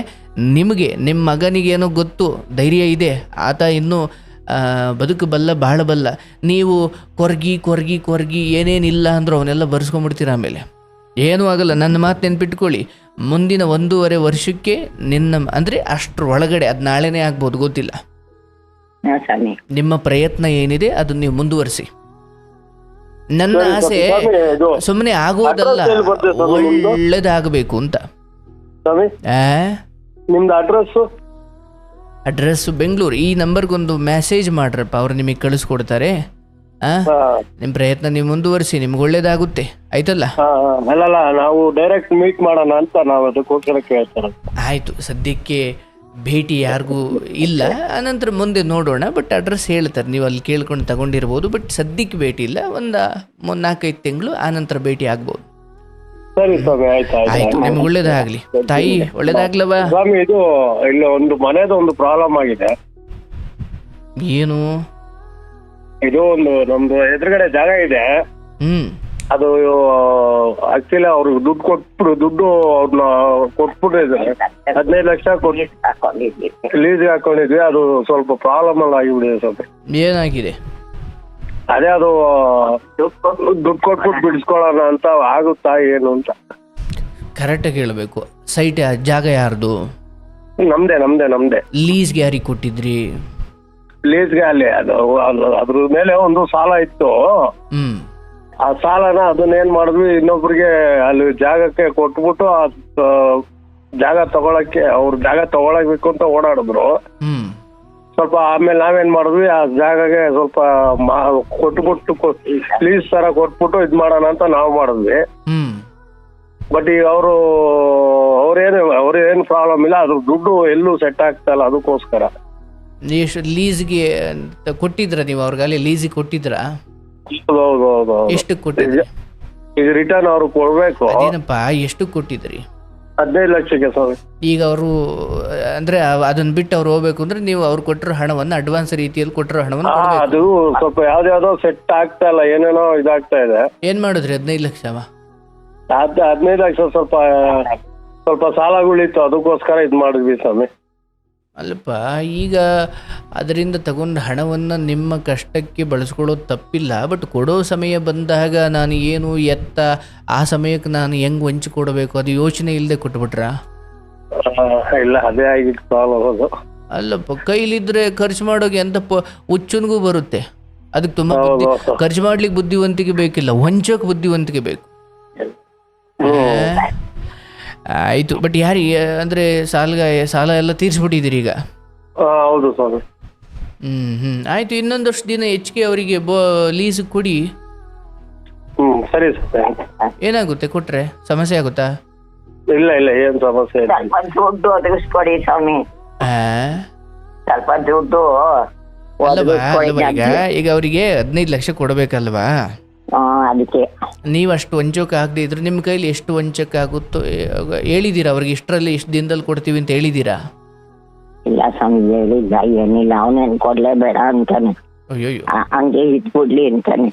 Speaker 1: ನಿಮಗೆ ನಿಮ್ಮ ಮಗನಿಗೇನೋ ಗೊತ್ತು ಧೈರ್ಯ ಇದೆ ಆತ ಇನ್ನೂ ಆ, ಬಹಳ ಬಾಳಬಲ್ಲ ನೀವು ಕೊರ್ಗಿ ಕೊರ್ಗಿ ಕೊರ್ಗಿ ಏನೇನಿಲ್ಲ ಅಂದ್ರೂ ಅವನ್ನೆಲ್ಲ ಬರ್ಸ್ಕೊಂಡ್ಬಿಡ್ತೀರ ಆಮೇಲೆ? ಏನೂ ಆಗಲ್ಲ ನನ್ನ ಮಾತು ನೆನ್ಪಿಟ್ಕೊಳ್ಳಿ. ಮುಂದಿನ ಒಂದೂವರೆ ವರ್ಷಕ್ಕೆ ನಿನ್ನ ಅಂದರೆ ಅಷ್ಟರ ಒಳಗಡೆ ಅದು ನಾಳೆನೇ ಆಗ್ಬೋದು ಗೊತ್ತಿಲ್ಲ. ನಿಮ್ಮ ಪ್ರಯತ್ನ ಏನಿದೆ ಅದನ್ನ ನೀವು ಮುಂದುವರಿಸಿ. ನನ್ನ ಆಸೆ ಸುಮ್ಮನೆ ಆಗೋದಲ್ಲ? ಒಳ್ಳೇದಾಗಬೇಕು ಅಂತ.
Speaker 3: ನಿಮ್ದು ಅಡ್ರೆಸ್
Speaker 1: ಅಡ್ರೆಸ್ ಬೆಂಗಳೂರು. ಈ ನಂಬರ್ಗೊಂದು ಮೆಸೇಜ್ ಮಾಡ್ರಪ್ಪ ಅವ್ರು ನಿಮಗೆ ಕಳಿಸ್ಕೊಡ್ತಾರೆ. ಆ? ನಿಮ್ಮ ಪ್ರಯತ್ನ ನೀವು ಮುಂದುವರಿಸಿ ನಿಮ್ಗೆ ಒಳ್ಳೇದಾಗುತ್ತೆ. ಆಯ್ತಲ್ಲ?
Speaker 3: ಅಲ್ಲಲ್ಲ ನಾವು ಡೈರೆಕ್ಟ್ ಮೀಟ್ ಮಾಡೋಣ ಅಂತ ನಾವು ಅದಕ್ಕೋಸ್ಕರ ಕೇಳ್ತಾರೆ.
Speaker 1: ಆಯ್ತು ಸದ್ಯಕ್ಕೆ ಭೇಟಿ ಯಾರಿಗೂ ಇಲ್ಲ. ಆನಂತರ ಮುಂದೆ ನೋಡೋಣ ಬಟ್ ಅಡ್ರೆಸ್ ಹೇಳ್ತಾರೆ. ನೀವು ಅಲ್ಲಿ ಕೇಳ್ಕೊಂಡು ತಗೊಂಡಿರ್ಬೋದು ಬಟ್ ಸದ್ಯಕ್ಕೆ ಭೇಟಿ ಇಲ್ಲ. ಒಂದು ನಾಲ್ಕೈದು ತಿಂಗಳು ಆನಂತರ ಭೇಟಿ ಆಗ್ಬೋದು.
Speaker 3: ಸರಿ ಸ್ವಾಮಿ ಆಯ್ತು ಆಯ್ತು.
Speaker 1: ನಿಮ್ಗೆ ಒಳ್ಳೇದಾಗ್ಲಿ. ತಾಯಿ ಒಳ್ಳೇದಾಗ್ಲವ?
Speaker 3: ಸ್ವಾಮಿ ಇದು ಇಲ್ಲಿ ಒಂದು ಮನೆದು ಒಂದು ಪ್ರಾಬ್ಲಮ್ ಆಗಿದೆ.
Speaker 1: ಏನು?
Speaker 3: ಇದು ಒಂದು ನಮ್ದು ಎದುರುಗಡೆ ಜಾಗ ಇದೆ.
Speaker 1: ಹ್ಮ್.
Speaker 3: ಅದು ಆಕ್ಚುಲಿ ಅವ್ರಿಗೆ ದುಡ್ಡು ಕೊಟ್ಬಿಡು ದುಡ್ಡು ಅವ್ರನ್ನ ಕೊಟ್ಬಿಟ್ಟಿದ್ದಾರೆ. ಹದಿನೈದು ಲಕ್ಷ ಲೀಸ್ ಹಾಕೊಂಡಿದ್ವಿ. ಅದು ಸ್ವಲ್ಪ ಪ್ರಾಬ್ಲಮ್ ಎಲ್ಲ ಆಗಿಬಿಡಿದೆ ಸ್ವಲ್ಪ.
Speaker 1: ಏನಾಗಿದೆ?
Speaker 3: ಅದೇ ಅದು ದುಡ್ಡು ಕೊಟ್ಬಿಟ್ಟು ಬಿಡಿಸ್ಕೊಳ್ಳೋಣ ಅಂತ ಆಗುತ್ತಾ ಏನು ಅಂತ.
Speaker 1: ಕರೆಕ್ಟಾಗಿ ಹೇಳಬೇಕು. ಸೈಟ್ ಜಾಗ ಯಾರ್ದು?
Speaker 3: ನಮ್ದೇ ನಮ್ದೇ ನಮ್ದೇ.
Speaker 1: ಲೀಸ್ಗೆ ಯಾರಿಗೆ ಕೊಟ್ಟಿದ್ರಿ?
Speaker 3: ಲೀಸ್ಗೆ ಅಲ್ಲಿ. ಅದು ಅದು- ಅದ್ರ ಮೇಲೆ ಒಂದು ಸಾಲ ಇತ್ತು. ಆ ಸಾಲನ ಅದನ್ನ ಏನ್ ಮಾಡಿದ್ವಿ ಇನ್ನೊಬ್ರಿಗೆ ಅಲ್ಲಿ ಜಾಗಕ್ಕೆ ಕೊಟ್ಬಿಟ್ಟು ಆ ಜಾಗ ತಗೊಳಕ್ಕೆ ಅವ್ರ ಜಾಗ ತಗೊಳಬೇಕು ಅಂತ ಓಡಾಡಿದ್ರು. ಸ್ವಲ್ಪ ಆಮೇಲೆ ನಾವೇನ್ ಮಾಡಿದ್ವಿ ಆ ಜಾಗಗೆ ಸ್ವಲ್ಪ ಕೊಟ್ಬಿಟ್ಟು ಪ್ಲೀಸ್ ತರ ಕೊಟ್ಬಿಟ್ಟು ಇದ್ ಮಾಡೋಣ ಅಂತ ನಾವು ಮಾಡಿದ್ವಿ. ಬಟ್ ಈಗ ಅವರು ಅವ್ರೇನು ಅವ್ರೇನು ಪ್ರಾಬ್ಲಮ್ ಇಲ್ಲ ಅದ್ರ ದುಡ್ಡು ಎಲ್ಲೂ ಸೆಟ್ ಆಗ್ತಾ ಇಲ್ಲ ಅದಕ್ಕೋಸ್ಕರ.
Speaker 1: ಎಷ್ಟು ಲೀಸ್ಗೆ ಅಂತ ಕೊಟ್ಟಿದ್ರ ನೀವು ಅವ್ರಿಗೆ? ಅಲ್ಲಿ ಲೀಸಿಗೆ ಕೊಟ್ಟಿದ್ರಾ?
Speaker 3: ಹೌದು ಹೌದು ಹೌದು
Speaker 1: ಎಷ್ಟು ಕೊಟ್ಟಿದ್ರಿ?
Speaker 3: ಈಗ ರಿಟರ್ನ್ ಅವ್ರು ಕೊಡ್ಬೇಕು.
Speaker 1: ಅದೇನಪ್ಪ ಎಷ್ಟು ಕೊಟ್ಟಿದ್ರಿ?
Speaker 3: ಹದಿನೈದು ಲಕ್ಷಕ್ಕೆ ಸ್ವಾಮಿ.
Speaker 1: ಈಗ ಅವರು ಅಂದ್ರೆ ಅದನ್ನ ಬಿಟ್ಟು ಅವ್ರು ಹೋಗ್ಬೇಕು ಅಂದ್ರೆ ನೀವು ಅವ್ರು ಕೊಟ್ಟಿರೋ ಹಣವನ್ನ ಅಡ್ವಾನ್ಸ್ ರೀತಿಯಲ್ಲಿ ಕೊಟ್ಟಿರೋ ಹಣವನ್ನ
Speaker 3: ಆ,
Speaker 1: ಕೊಡ್ಬೇಕು.
Speaker 3: ಅದು ಸ್ವಲ್ಪ ಯಾವ್ದ್ಯಾವ್ದೋ ಸೆಟ್ ಆಗ್ತಾ ಇಲ್ಲ ಏನೇನೋ ಇದಾಗ್ತಾ ಇದೆ.
Speaker 1: ಏನ್ ಮಾಡಿದ್ರಿ ಹದಿನೈದು ಲಕ್ಷ
Speaker 3: ಅದ್ ಹದಿನೈದು ಲಕ್ಷ ಸ್ವಲ್ಪ ಸ್ವಲ್ಪ ಸಾಲಗಳಿತ್ತು ಅದಕ್ಕೋಸ್ಕರ ಇದ್ ಮಾಡಿದ್ವಿ ಸ್ವಾಮಿ.
Speaker 1: ಅಲ್ಲಪ್ಪ ಈಗ ಅದರಿಂದ ತಗೊಂಡ ಹಣವನ್ನು ನಿಮ್ಮ ಕಷ್ಟಕ್ಕೆ ಬಳಸ್ಕೊಳ್ಳೋದು ತಪ್ಪಿಲ್ಲ ಬಟ್ ಕೊಡೋ ಸಮಯ ಬಂದಾಗ ನಾನು ಏನು ಎತ್ತ ಆ ಸಮಯಕ್ಕೆ ನಾನು ಹೆಂಗೆ ವಂಚಿ ಕೊಡಬೇಕು ಅದು ಯೋಚನೆ ಇಲ್ಲದೆ ಕೊಟ್ಬಿಟ್ರ?
Speaker 3: ಇಲ್ಲ ಅದೇ ಆಗಿ ಪ್ರಾಬ್ಲಮ್ ಅದು
Speaker 1: ಅಲ್ಲಪ್ಪ ಕೈಲಿದ್ರೆ ಖರ್ಚು ಮಾಡೋಕೆ ಎಂತ ಪ ಹುಚ್ಚನಿಗೂ ಬರುತ್ತೆ. ಅದಕ್ಕೆ ತುಂಬ ಬುದ್ಧಿ. ಖರ್ಚು ಮಾಡ್ಲಿಕ್ಕೆ ಬುದ್ಧಿವಂತಿಕೆ ಬೇಕಿಲ್ಲ ಹೊಂಚೋಕೆ ಬುದ್ಧಿವಂತಿಕೆ ಬೇಕು. ಆಯಿತು. ಬಟ್ ಯಾರಿ ಅಂದ್ರೆ ಸಾಲ ಸಾಲ ಎಲ್ಲ ತೀರಿಸ್ಬಿಟ್ಟಿದ್ದೀರಿ ಈಗ?
Speaker 3: ಆ, ಹೌದು ಸ್ವಾಮಿ.
Speaker 1: ಹ್ಮ್ ಹ್ಞೂ ಆಯಿತು ಇನ್ನೊಂದಷ್ಟು ದಿನ ಹೆಚ್ಚಿಗೆ ಅವರಿಗೆ ಬೋ ಲೀಸ್ ಕೊಡಿ.
Speaker 3: ಹ್ಮ್ ಸರಿ ಸ್ವಾಮಿ.
Speaker 1: ಏನಾಗುತ್ತೆ ಕೊಟ್ರೆ? ಸಮಸ್ಯೆ ಆಗುತ್ತಾ?
Speaker 3: ಇಲ್ಲ ಇಲ್ಲ ಏನ್ ಸಮಸ್ಯೆ ಇಲ್ಲ.
Speaker 2: ಸ್ವಲ್ಪ ದುಡ್ಡು ಒದಗಿಸ್ಕೊಡಿ ಸ್ವಾಮಿ.
Speaker 1: ಆ?
Speaker 2: ಸ್ವಲ್ಪ ದುಡ್ಡು
Speaker 1: ಅಲ್ಲವಾ
Speaker 2: ಒದಗಿಸ್ಕೊಡಿ
Speaker 1: ಅಲ್ವಾ ಈಗ? ಈಗ ಅವರಿಗೆ ಹದಿನೈದು ಲಕ್ಷ ಕೊಡಬೇಕಲ್ವಾ?
Speaker 2: ಅದಕ್ಕೆ.
Speaker 1: ನೀವು ಅಷ್ಟು ವಂಚಕ ಆಗದೆ ಇದ್ರೆ ನಿಮ್ಮ ಕೈಲಿ ಎಷ್ಟು ವಂಚಕ ಆಗುತ್ತೋ ಹೇಳಿದ್ದೀರಾ ಅವ್ರಿಗೆ ಇಷ್ಟರಲ್ಲಿ ಇಷ್ಟು ದಿನದಲ್ಲಿ ಕೊಡ್ತೀವಿ ಅಂತ ಹೇಳಿದ್ದೀರಾ
Speaker 2: ಇಲ್ಲ ಸ್ವಾಮಿ ಹೇಳಿಲ್ಲ ಏನಿಲ್ಲ ಅವನೇನು ಕೊಡ್ಲೇಬೇಡ ಅಂತಾನೆ.
Speaker 1: ಅಯ್ಯೋ
Speaker 2: ಆ- ಹಂಗೆ ಇಟ್ಬಿಡ್ಲಿ ಅಂತಾನೆ.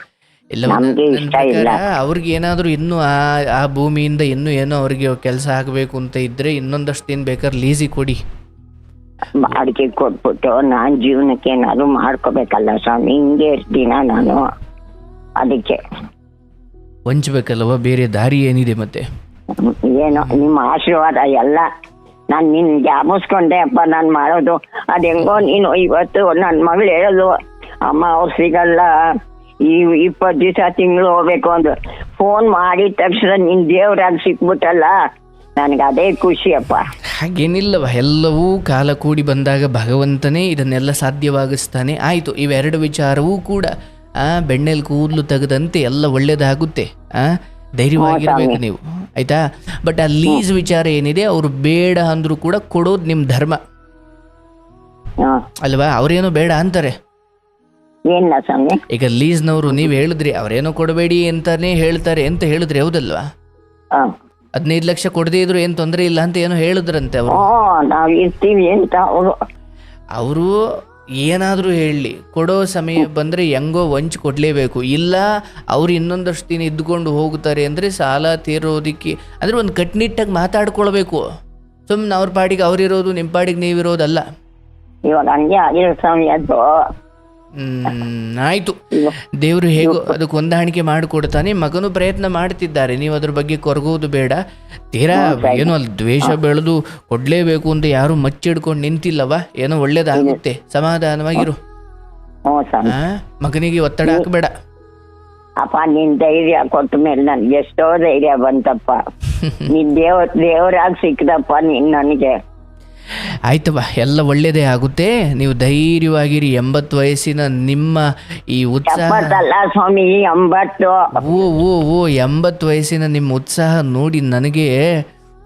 Speaker 1: ಇಲ್ಲ
Speaker 2: ನಮ್ಗೆ ಇಷ್ಟ ಇಲ್ಲ.
Speaker 1: ಅವ್ರಿಗೆ ಏನಾದರೂ ಇನ್ನು ಆ ಆ ಭೂಮಿಯಿಂದ ಇನ್ನು ಏನೋ ಅವ್ರಿಗೆ ಕೆಲಸ ಆಗಬೇಕು ಅಂತ ಇದ್ರೆ ಇನ್ನೊಂದಷ್ಟು ದಿನ ಬೇಕಾದ್ರೆ ಲೀಸಿ ಕೊಡಿ.
Speaker 2: ಬಾಡಿಗೆ ಕೊಟ್ಬಿಟ್ಟು ನಾನ್ ಜೀವನಕ್ಕೆ ಏನಾದ್ರು ಮಾಡ್ಕೋಬೇಕಲ್ಲ ಸ್ವಾಮಿ ಹಿಂಗೆ ಇರ್ತೀನ ದಿನ ನಾನು. ಅದಕ್ಕೆ.
Speaker 1: ವಂಚಬೇಕಲ್ವ ಬೇರೆ ದಾರಿ ಏನಿದೆ ಮತ್ತೆ?
Speaker 2: ಏನು ನಿಮ್ಮ ಆಶೀರ್ವಾದ ಎಲ್ಲ ನಾನು ನಿನ್ ಜಾಮಿಸ್ಕೊಂಡೆ ಅಪ್ಪ ನಾನು ಮಾಡೋದು. ಅದು ಹೆಂಗೋ ನೀನು ಇವತ್ತು ನನ್ನ ಮಗಳು ಹೇಳೋದು ಅಮ್ಮ ಅವ್ರು ಸಿಗಲ್ಲ. ಈ ಇಪ್ಪತ್ತು ದಿವಸ ತಿಂಗಳು ಹೋಗ್ಬೇಕು ಅಂದ್ರೆ. ಫೋನ್ ಮಾಡಿದ ತಕ್ಷಣ ನಿನ್ ದೇವ್ರಾಗ ಸಿಕ್ಬಿಟ್ಟಲ್ಲ ನನ್ಗೆ ಅದೇ ಖುಷಿ ಅಪ್ಪ.
Speaker 1: ಹಾಗೇನಿಲ್ಲವ ಎಲ್ಲವೂ ಕಾಲ ಕೂಡಿ ಬಂದಾಗ ಭಗವಂತನೇ ಇದನ್ನೆಲ್ಲ ಸಾಧ್ಯವಾಗಿಸ್ತಾನೆ. ಆಯಿತು ಇವೆರಡು ವಿಚಾರವೂ ಕೂಡ. ಆ ಬೆಣ್ಣೆಲ್ ಕೂದಲು ತೆಗೆದಂತೆ ಎಲ್ಲ ಒಳ್ಳೇದಾಗುತ್ತೆ. ಆ ಧೈರ್ಯವಾಗಿರ್ಬೇಕು ನೀವು. ಆಯ್ತಾ? ಬಟ್ ಆ ಲೀಸ್ ವಿಚಾರ ಏನಿದೆ ಅವರು ಬೇಡ ಅಂದ್ರೂ ಕೂಡ ಕೊಡೋದು ನಿಮ್ಮ ಧರ್ಮ. ಅಲ್ವಾ? ಅವ್ರೇನು ಬೇಡ ಅಂತಾರೆ.
Speaker 2: ಈಗ ಸ್ವಾಮಿ.
Speaker 1: ಈಗ ಲೀಸ್ನವರು ನೀವು ಹೇಳಿದ್ರಿ ಅವ್ರೇನು ಕೊಡಬೇಡಿ ಅಂತಾನೆ ಹೇಳ್ತಾರೆ ಅಂತ ಹೇಳಿದ್ರಿ ಹೌದಲ್ವಾ? ಹದಿನೈದು ಲಕ್ಷ ಕೊಡದೇ ಇದ್ರು ಏನ್ ತೊಂದರೆ ಇಲ್ಲ ಅಂತ ಏನೋ ಹೇಳಿದ್ರಂತೆ ಅವರು.
Speaker 2: ಅವರು
Speaker 1: ಏನಾದರೂ ಹೇಳಲಿ ಕೊಡೋ ಸಮಯ ಬಂದರೆ ಹೆಂಗೋ ವಂಚ್ ಕೊಡಲೇಬೇಕು. ಇಲ್ಲ, ಅವ್ರು ಇನ್ನೊಂದಷ್ಟು ದಿನ ಇದ್ದುಕೊಂಡು ಹೋಗ್ತಾರೆ ಅಂದರೆ ಸಾಲ ತೀರೋದಕ್ಕೆ, ಅಂದರೆ ಒಂದು ಕಟ್ನಿಟ್ಟಾಗಿ ಮಾತಾಡ್ಕೊಳ್ಬೇಕು. ಸುಮ್ಮನೆ ಅವ್ರ ಪಾಡಿಗೆ ಅವರಿರೋದು ನಿಮ್ಮ ಪಾಡಿಗೆ ನೀವಿರೋದಲ್ಲ
Speaker 2: ಇವಾಗ ಹಂಗೆ ಆಗಿರೋ ಸ್ವಾಮಿ ಅದು
Speaker 1: ಆಯ್ತು. ದೇವರು ಹೇಗೋ ಅದಕ್ಕೆ ಹೊಂದಾಣಿಕೆ ಮಾಡಿಕೊಡ್ತಾನೆ. ಮಗನು ಪ್ರಯತ್ನ ಮಾಡ್ತಿದ್ದಾರೆ. ನೀವು ಅದ್ರ ಬಗ್ಗೆ ಕೊರಗುವುದು ಬೇಡ. ತೀರಾ ಏನು ಅಲ್ಲಿ ದ್ವೇಷ ಬೆಳೆದು ಕೊಡ್ಲೇಬೇಕು ಅಂತ ಯಾರು ಮಚ್ಚಿಡ್ಕೊಂಡು ನಿಂತಿಲ್ಲವಾ? ಏನೋ ಒಳ್ಳೇದಾಗುತ್ತೆ. ಸಮಾಧಾನವಾಗಿರು? ಮಗನಿಗೆ ಒತ್ತಡ ಹಾಕಬೇಡ.
Speaker 2: ಅಪ್ಪ ನಿನ್ ಧೈರ್ಯ ಕೊಟ್ಟ ಮೇಲೆ ನನ್ಗೆ ಎಷ್ಟೋ ಧೈರ್ಯ ಬಂತಪ್ಪ. ನೀನ್ ದೇವ್ ದೇವರಾಗಿ ಸಿಕ್ಕದಪ್ಪ ನೀನ್ ನನಗೆ.
Speaker 1: ಆಯ್ತವ ಎಲ್ಲ ಒಳ್ಳೇದೇ ಆಗುತ್ತೆ. ನೀವು ಧೈರ್ಯವಾಗಿರಿ ಎಂಬತ್ತು ವಯಸ್ಸಿನ ನಿಮ್ಮ ಈ ಉತ್ಸಾಹ.
Speaker 2: ಎಪ್ಪತ್ತಲ್ಲ ಸ್ವಾಮಿ ಎಂಬತ್ತು.
Speaker 1: ಓ ಓ ಓ ಎಂಬತ್ತು ವಯಸ್ಸಿನ ನಿಮ್ಮ ಉತ್ಸಾಹ ನೋಡಿ ನನಗೆ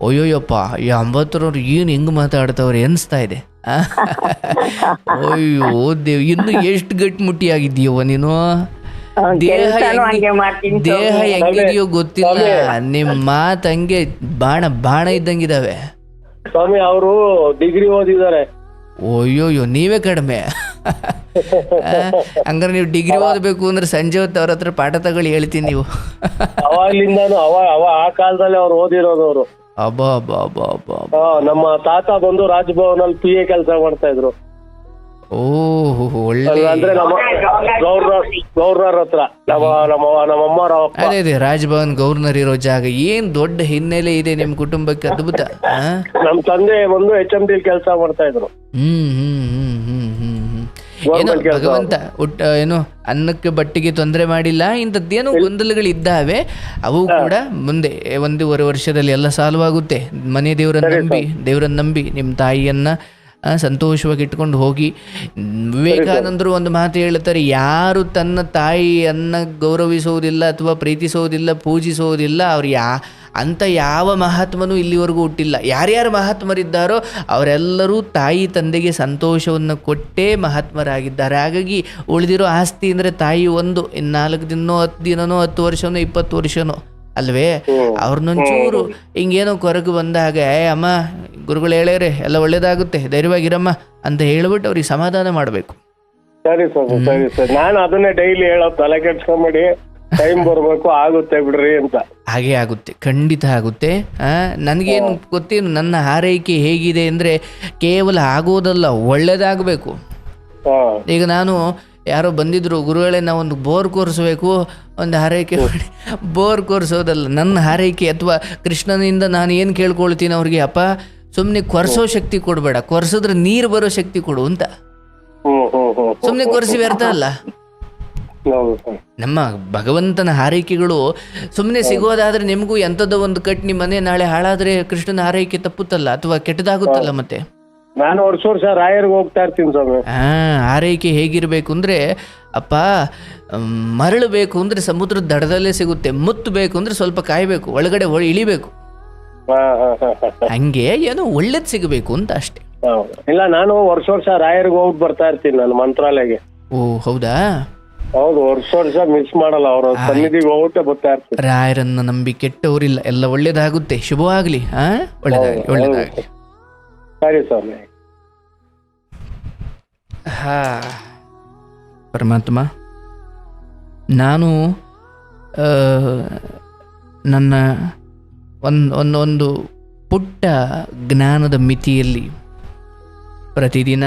Speaker 1: ಅಯ್ಯೋಯಪ್ಪ ಈ ಅಂಬತ್ತರವ್ರು ಏನು ಹೆಂಗ್ ಮಾತಾಡ್ತವ್ರೆ ಅನಿಸ್ತಾ ಇದೆ. ಅಯ್ಯೋ ದೇವ್ ಇನ್ನು ಎಷ್ಟು ಗಟ್ಟಿಮುಟ್ಟಿಯಾಗಿದ್ದೀಯವ ನೀನು? ದೇಹ
Speaker 2: ಕೆಲ್ಸನೂ ಹಂಗೆ
Speaker 1: ಹೆಂಗಿ-
Speaker 2: ಮಾಡ್ತೀನಿ
Speaker 1: ದೇಹ ಹೆಂಗಿದೆಯೋ ಗೊತ್ತಿಲ್ಲ. ನಿಮ್ಮ ಮಾತಂಗೆ ಹಂಗೆ ಬಾಣ ಬಾಣ ಇದ್ದಂಗಿದಾವೆ.
Speaker 3: ಸ್ವಾಮಿ ಅವರು ಡಿಗ್ರಿ ಓದಿದ್ದಾರೆ.
Speaker 1: ಅಯ್ಯೋಯ್ಯೋ ನೀವೇ ಕಡಿಮೆ. ಹಂಗಾರೆ ನೀವು ಡಿಗ್ರಿ ಓದಬೇಕು ಅಂದ್ರೆ ಸಂಜೆ ಹೊತ್ತು ಅವ್ರ ಹತ್ರ ಪಾಠ ತಗೊಳ್ಳಿ ಹೇಳ್ತೀನಿ ನೀವು.
Speaker 3: ಅವಾಗ್ಲಿಂದಾನು ಅವ ಅವ ಆ ಕಾಲದಲ್ಲಿ ಅವ್ರು ಓದಿರೋದು ಅವರು.
Speaker 1: ಅಬ್ಬಾ ಅಬ್ಬಾ ಅಬ್ಬಾ ಅಬ್ಬಾ.
Speaker 3: ನಮ್ಮ ತಾತ ಬಂದು ರಾಜಭವನಲ್ಲಿ ಪಿ ಎ ಕೆಲಸ ಮಾಡ್ತಾ ಇದ್ರು.
Speaker 1: ಓಹೋ ಒಳ್ಳೆ
Speaker 3: ಅಂದ್ರೆ ನಮ್ಮ ಗೌರ್ನರ್ ಗೌರ್ನರ್ ಹತ್ರ. ನಮ್ಮ ನಮ್ಮ ನಮ್ಮಮ್ಮರ ಅಪ್ಪ.
Speaker 1: ಅದೇ ಅದೇ ರಾಜ್ಭವನ್ ಗವರ್ನರ್ ಇರೋ ಜಾಗ ಏನ್ ದೊಡ್ಡ ಹಿನ್ನೆಲೆ ಇದೆ ನಿಮ್ ಕುಟುಂಬಕ್ಕೆ ಅದ್ಭುತ ಆ?
Speaker 3: ನಮ್ ತಂದೆ ಬಂದು ಎಚ್ ಎಂ ಡಿ ಕೆಲಸ ಮಾಡ್ತಾ ಇದ್ರು.
Speaker 1: ಹ್ಮ್ ಹ್ಮ್ ಹ್ಮ್ ಹ್ಮ್ ಹ್ಮ್ ಹ್ಮ್. ಏನೋ
Speaker 3: Government ಕೆಲ್ಸ.
Speaker 1: ಭಗವಂತ ಒಟ್ಟ ಏನು ಅನ್ನಕ್ಕೆ ಬಟ್ಟಿಗೆ ತೊಂದರೆ ಮಾಡಿಲ್ಲ ಇಂಥದ್ದೇನೋ ಗೊಂದಲಗಳಿದ್ದಾವೆ ಅವು ಕೂಡ ಮುಂದೆ ಒಂದೂವರೆ ವರ್ಷದಲ್ಲಿ ಎಲ್ಲ ಸಾಲ್ವಾಗುತ್ತೆ. ಮನೆ ದೇವರನ್ನ ನಂಬಿ ದೇವರನ್ನ ನಂಬಿ ನಿಮ್ಮ ತಾಯಿಯನ್ನ ಸಂತೋಷವಾಗಿ ಇಟ್ಕೊಂಡು ಹೋಗಿ. ವಿವೇಕಾನಂದರು ಒಂದು ಮಾತು ಹೇಳುತ್ತಾರೆ ಯಾರು ತನ್ನ ತಾಯಿಯನ್ನು ಗೌರವಿಸುವುದಿಲ್ಲ ಅಥವಾ ಪ್ರೀತಿಸೋದಿಲ್ಲ ಪೂಜಿಸೋದಿಲ್ಲ ಅವ್ರು ಯಾ ಅಂತ ಯಾವ ಮಹಾತ್ಮನೂ ಇಲ್ಲಿವರೆಗೂ ಹುಟ್ಟಿಲ್ಲ. ಯಾರ್ಯಾರು ಮಹಾತ್ಮರಿದ್ದಾರೋ ಅವರೆಲ್ಲರೂ ತಾಯಿ ತಂದೆಗೆ ಸಂತೋಷವನ್ನು ಕೊಟ್ಟೇ ಮಹಾತ್ಮರಾಗಿದ್ದಾರೆ. ಹಾಗಾಗಿ ಉಳಿದಿರೋ ಆಸ್ತಿ ಅಂದರೆ ತಾಯಿ ಒಂದು ಇನ್ನು ನಾಲ್ಕು ದಿನನೋ ಹತ್ತು ದಿನನೋ ಹತ್ತು ವರ್ಷನೋ ಇಪ್ಪತ್ತು ವರ್ಷನೋ ಅಲ್ವೇ? ಅವ್ರನ್ನೊಂಚೂರು ಹಿಂಗೇನೋ ಕೊರಗು ಬಂದಾಗ ಅಮ್ಮ ಗುರುಗಳು ಹೇಳ್ಯಾರೆ ಎಲ್ಲ ಒಳ್ಳೇದಾಗುತ್ತೆ ಧೈರ್ಯವಾಗಿರಮ್ಮ ಅಂತ ಹೇಳ್ಬಿಟ್ಟು ಅವ್ರಿಗೆ ಸಮಾಧಾನ ಮಾಡಬೇಕು.
Speaker 3: ಸರಿ ಸರ್ ಸರಿ ಸರ್ ನಾನು ಅದನ್ನೇ ಡೈಲಿ ಹೇಳೋ ತಲೆ ಕೆಡ್ಸ್ಕೊಂಬೇಡಿ ಟೈಮ್ ಬರ್ಬೇಕು ಆಗುತ್ತೆ ಬಿಡ್ರಿ ಅಂತ.
Speaker 1: ಹಾಗೆ ಆಗುತ್ತೆ ಖಂಡಿತ ಆಗುತ್ತೆ. ನನಗೇನು ಗೊತ್ತೇನು ನನ್ನ ಆರೈಕೆ ಹೇಗಿದೆ ಅಂದ್ರೆ ಕೇವಲ ಆಗೋದಲ್ಲ ಒಳ್ಳೇದಾಗಬೇಕು. ಈಗ ನಾನು ಯಾರೋ ಬಂದಿದ್ರು ಗುರುಗಳೇ ನಾವು ಒಂದು ಬೋರ್ ಕೋರಿಸ್ಬೇಕು ಒಂದು ಹಾರೈಕೆ ಮಾಡಿ ಬೋರ್ ಕೋರಿಸೋದಲ್ಲ ನನ್ನ ಹಾರೈಕೆ ಅಥವಾ ಕೃಷ್ಣನಿಂದ ನಾನು ಏನು ಕೇಳ್ಕೊಳ್ತೀನಿ ಅವ್ರಿಗೆ ಅಪ್ಪ? ಸುಮ್ಮನೆ ಕೊರ್ಸೋ ಶಕ್ತಿ ಕೊಡ್ಬೇಡ ಕೊರ್ಸಿದ್ರೆ ನೀರು ಬರೋ ಶಕ್ತಿ ಕೊಡು ಅಂತ. ಸುಮ್ಮನೆ ಕೊರೆಸಿ ವ್ಯರ್ಥ ಅಲ್ಲ. ನಮ್ಮ ಭಗವಂತನ ಹಾರೈಕೆಗಳು ಸುಮ್ಮನೆ ಸಿಗೋದಾದ್ರೆ ನಿಮಗೂ ಎಂಥದ್ದೋ ಒಂದು ಕಟ್ ನಿಮ್ಮ ಮನೆ ನಾಳೆ ಹಾಳಾದ್ರೆ ಕೃಷ್ಣನ ಹಾರೈಕೆ ತಪ್ಪುತ್ತಲ್ಲ ಅಥವಾ ಕೆಟ್ಟದಾಗುತ್ತಲ್ಲ ಮತ್ತೆ?
Speaker 3: ನಾನು ವರ್ಷ ವರ್ಷ ರಾಯರ್ಗೆ ಹೋಗ್ತಾ ಇರ್ತೀನಿ ಸ್ವಾಮಿ.
Speaker 1: ಆ ಆರೈಕೆ ಹೇಗಿರಬೇಕು ಅಂದ್ರೆ ಅಪ್ಪ ಮರಳು ಬೇಕು ಅಂದ್ರೆ ಸಮುದ್ರದ ದಡದಲ್ಲೇ ಸಿಗುತ್ತೆ ಮುತ್ತು ಬೇಕು ಅಂದ್ರೆ ಸ್ವಲ್ಪ ಕಾಯಬೇಕು ಒಳಗಡೆ ಒಳ ಇಳಿಬೇಕು.
Speaker 3: ಹಾ ಹಾ ಹಾ ಹಾ
Speaker 1: ಹಂಗೆ ಏನೋ ಒಳ್ಳೇದ್ ಸಿಗಬೇಕು ಅಂತ ಅಷ್ಟೇ.
Speaker 3: ಹೌದು. ಇಲ್ಲ ನಾನು ವರ್ಷ ವರ್ಷ ರಾಯರ್ಗೆ ಹೋಗ್ ಬರ್ತಾ ಇರ್ತೀನಿ ನಾನು ಮಂತ್ರಾಲಯಗೆ.
Speaker 1: ಓ ಹೌದಾ?
Speaker 3: ಹೌದು ವರ್ಷ ವರ್ಷ ಮಿಸ್ ಮಾಡಲ್ಲ ಅವ್ರ ಸನ್ನಿಧಿಗೆ ಹೋಗ್ಬಿಟ್ಟೆ ಬರ್ತಾ ಇರ್ತೀನಿ.
Speaker 1: ರಾಯರನ್ನ ನಂಬಿ ಕೆಟ್ಟವರಿಲ್ಲ ಎಲ್ಲ ಒಳ್ಳೇದಾಗುತ್ತೆ. ಶುಭವಾಗ್ಲಿ ಹಾ? ಒಳ್ಳೇದಾಗ್ಲಿ ಒಳ್ಳೇದಾಗ್ಲಿ.
Speaker 3: ಸರಿ ಸ್ವಾಮಿ.
Speaker 1: ಹಾ. ಪರಮಾತ್ಮ ನಾನು ಆ, ನನ್ನ ಒಂದು ಒಂದು ಒಂದು ಪುಟ್ಟ ಜ್ಞಾನದ ಮಿತಿಯಲ್ಲಿ ಪ್ರತಿದಿನ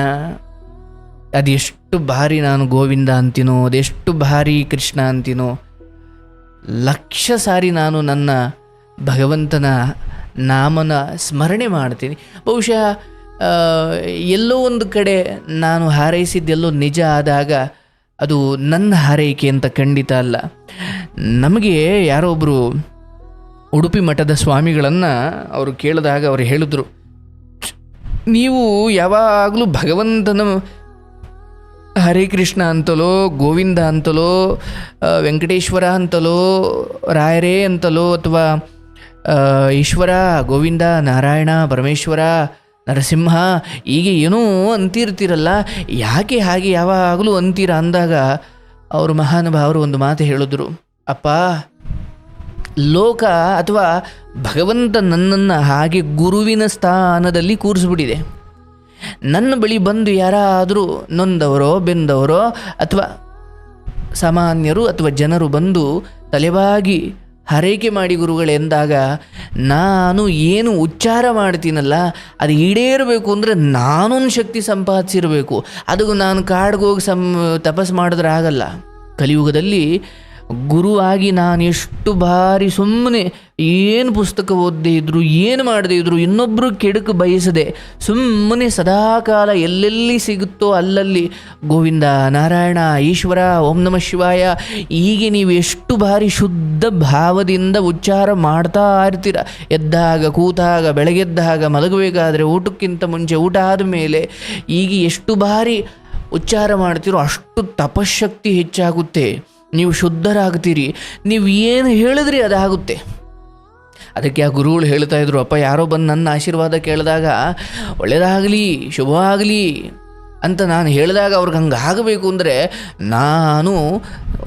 Speaker 1: ಅದೆಷ್ಟು ಬಾರಿ ನಾನು ಗೋವಿಂದ ಅಂತೀನೋ, ಅದೆಷ್ಟು ಬಾರಿ ಕೃಷ್ಣ ಅಂತೀನೋ, ಲಕ್ಷ ಸಾರಿ ನಾನು ನನ್ನ ಭಗವಂತನ ನಾಮನ ಸ್ಮರಣೆ ಮಾಡ್ತೀನಿ. ಬಹುಶಃ ಎಲ್ಲೋ ಒಂದು ಕಡೆ ನಾನು ಹಾರೈಸಿದ್ದೆಲ್ಲೋ ನಿಜ ಆದಾಗ ಅದು ನನ್ನ ಹಾರೈಕೆ ಅಂತ ಖಂಡಿತ ಅಲ್ಲ. ನಮಗೆ ಯಾರೋ ಒಬ್ಬರು ಉಡುಪಿ ಮಠದ ಸ್ವಾಮಿಗಳನ್ನು ಅವರು ಕೇಳಿದಾಗ ಅವರು ಹೇಳಿದ್ರು. ನೀವು ಯಾವಾಗಲೂ ಭಗವಂತನ ಹರೇ ಕೃಷ್ಣ ಅಂತಲೋ, ಗೋವಿಂದ ಅಂತಲೋ ವೆಂಕಟೇಶ್ವರ ಅಂತಲೋ, ರಾಯರೇ ಅಂತಲೋ ಅಥವಾ ಈಶ್ವರ, ಗೋವಿಂದ, ನಾರಾಯಣ, ಪರಮೇಶ್ವರ, ನರಸಿಂಹ, ಹೀಗೆ ಏನೋ ಅಂತಿರ್ತೀರಲ್ಲ, ಯಾಕೆ ಹಾಗೆ ಯಾವಾಗಲೂ ಅಂತೀರ ಅಂದಾಗ, ಅವರು ಮಹಾನುಭಾವರು ಒಂದು ಮಾತು ಹೇಳಿದ್ರು. ಅಪ್ಪ ಲೋಕ ಅಥವಾ ಭಗವಂತ ನನ್ನನ್ನು ಹಾಗೆ ಗುರುವಿನ ಸ್ಥಾನದಲ್ಲಿ ಕೂರಿಸ್ಬಿಟ್ಟಿದೆ. ನನ್ನ ಬಳಿ ಬಂದು ಯಾರಾದರೂ ನೊಂದವರೋ, ಬೆಂದವರೋ ಅಥವಾ ಸಾಮಾನ್ಯರು ಅಥವಾ ಜನರು ಬಂದು ತಲೆಬಾಗಿ ಹರೈಕೆ ಮಾಡಿ ಗುರುಗಳೆಂದಾಗ ನಾನು ಏನು ಉಚ್ಚಾರ ಮಾಡ್ತೀನಲ್ಲ, ಅದು ಈಡೇರಬೇಕು ಅಂದರೆ ನಾನೊಂದು ಶಕ್ತಿ ಸಂಪಾದಿಸಿರಬೇಕು. ಅದು ನಾನು ಕಾಡ್ಗೋಗಿ ಸಂ ತಪಸ್ ಮಾಡಿದ್ರೆ ಆಗಲ್ಲ. ಕಲಿಯುಗದಲ್ಲಿ ಗುರುವಾಗಿ ನಾನು ಎಷ್ಟು ಬಾರಿ ಸುಮ್ಮನೆ ಏನು ಪುಸ್ತಕ ಓದದೇ ಇದ್ರು, ಏನು ಮಾಡದೇ ಇದ್ರು ಇನ್ನೊಬ್ಬರು ಕೆಡುಕು ಬಯಸದೆ ಸುಮ್ಮನೆ ಸದಾಕಾಲ ಎಲ್ಲೆಲ್ಲಿ ಸಿಗುತ್ತೋ ಅಲ್ಲಲ್ಲಿ ಗೋವಿಂದ ನಾರಾಯಣ, ಈಶ್ವರ, ಓಂ ನಮಃ ಶಿವಾಯ, ಹೀಗೆ ನೀವು ಎಷ್ಟು ಬಾರಿ ಶುದ್ಧ ಭಾವದಿಂದ ಉಚ್ಚಾರ ಮಾಡ್ತಾ ಇರ್ತೀರ. ಎದ್ದಾಗ, ಕೂತಾಗ ಬೆಳಗ್ಗೆದ್ದಾಗ ಮಲಗಬೇಕಾದ್ರೆ ಊಟಕ್ಕಿಂತ ಮುಂಚೆ ಊಟ ಆದ ಮೇಲೆ ಈಗ ಎಷ್ಟು ಬಾರಿ ಉಚ್ಚಾರ ಮಾಡ್ತಿರೋ ಅಷ್ಟು ತಪಶಕ್ತಿ ಹೆಚ್ಚಾಗುತ್ತೆ. ನೀವು ಶುದ್ಧರಾಗ್ತೀರಿ, ನೀವು ಏನು ಹೇಳಿದ್ರಿ ಅದಾಗುತ್ತೆ. ಅದಕ್ಕೆ ಆ ಗುರುಗಳು ಹೇಳ್ತಾ ಇದ್ರು, ಅಪ್ಪ, ಯಾರೋ ಬಂದು ನನ್ನ ಆಶೀರ್ವಾದ ಕೇಳಿದಾಗ ಒಳ್ಳೆಯದಾಗಲಿ ಆಗಲಿ ಅಂತ ನಾನು ಹೇಳಿದಾಗ ಅವ್ರಿಗೆ ಹಂಗೆ ಆಗಬೇಕು ಅಂದರೆ ನಾನು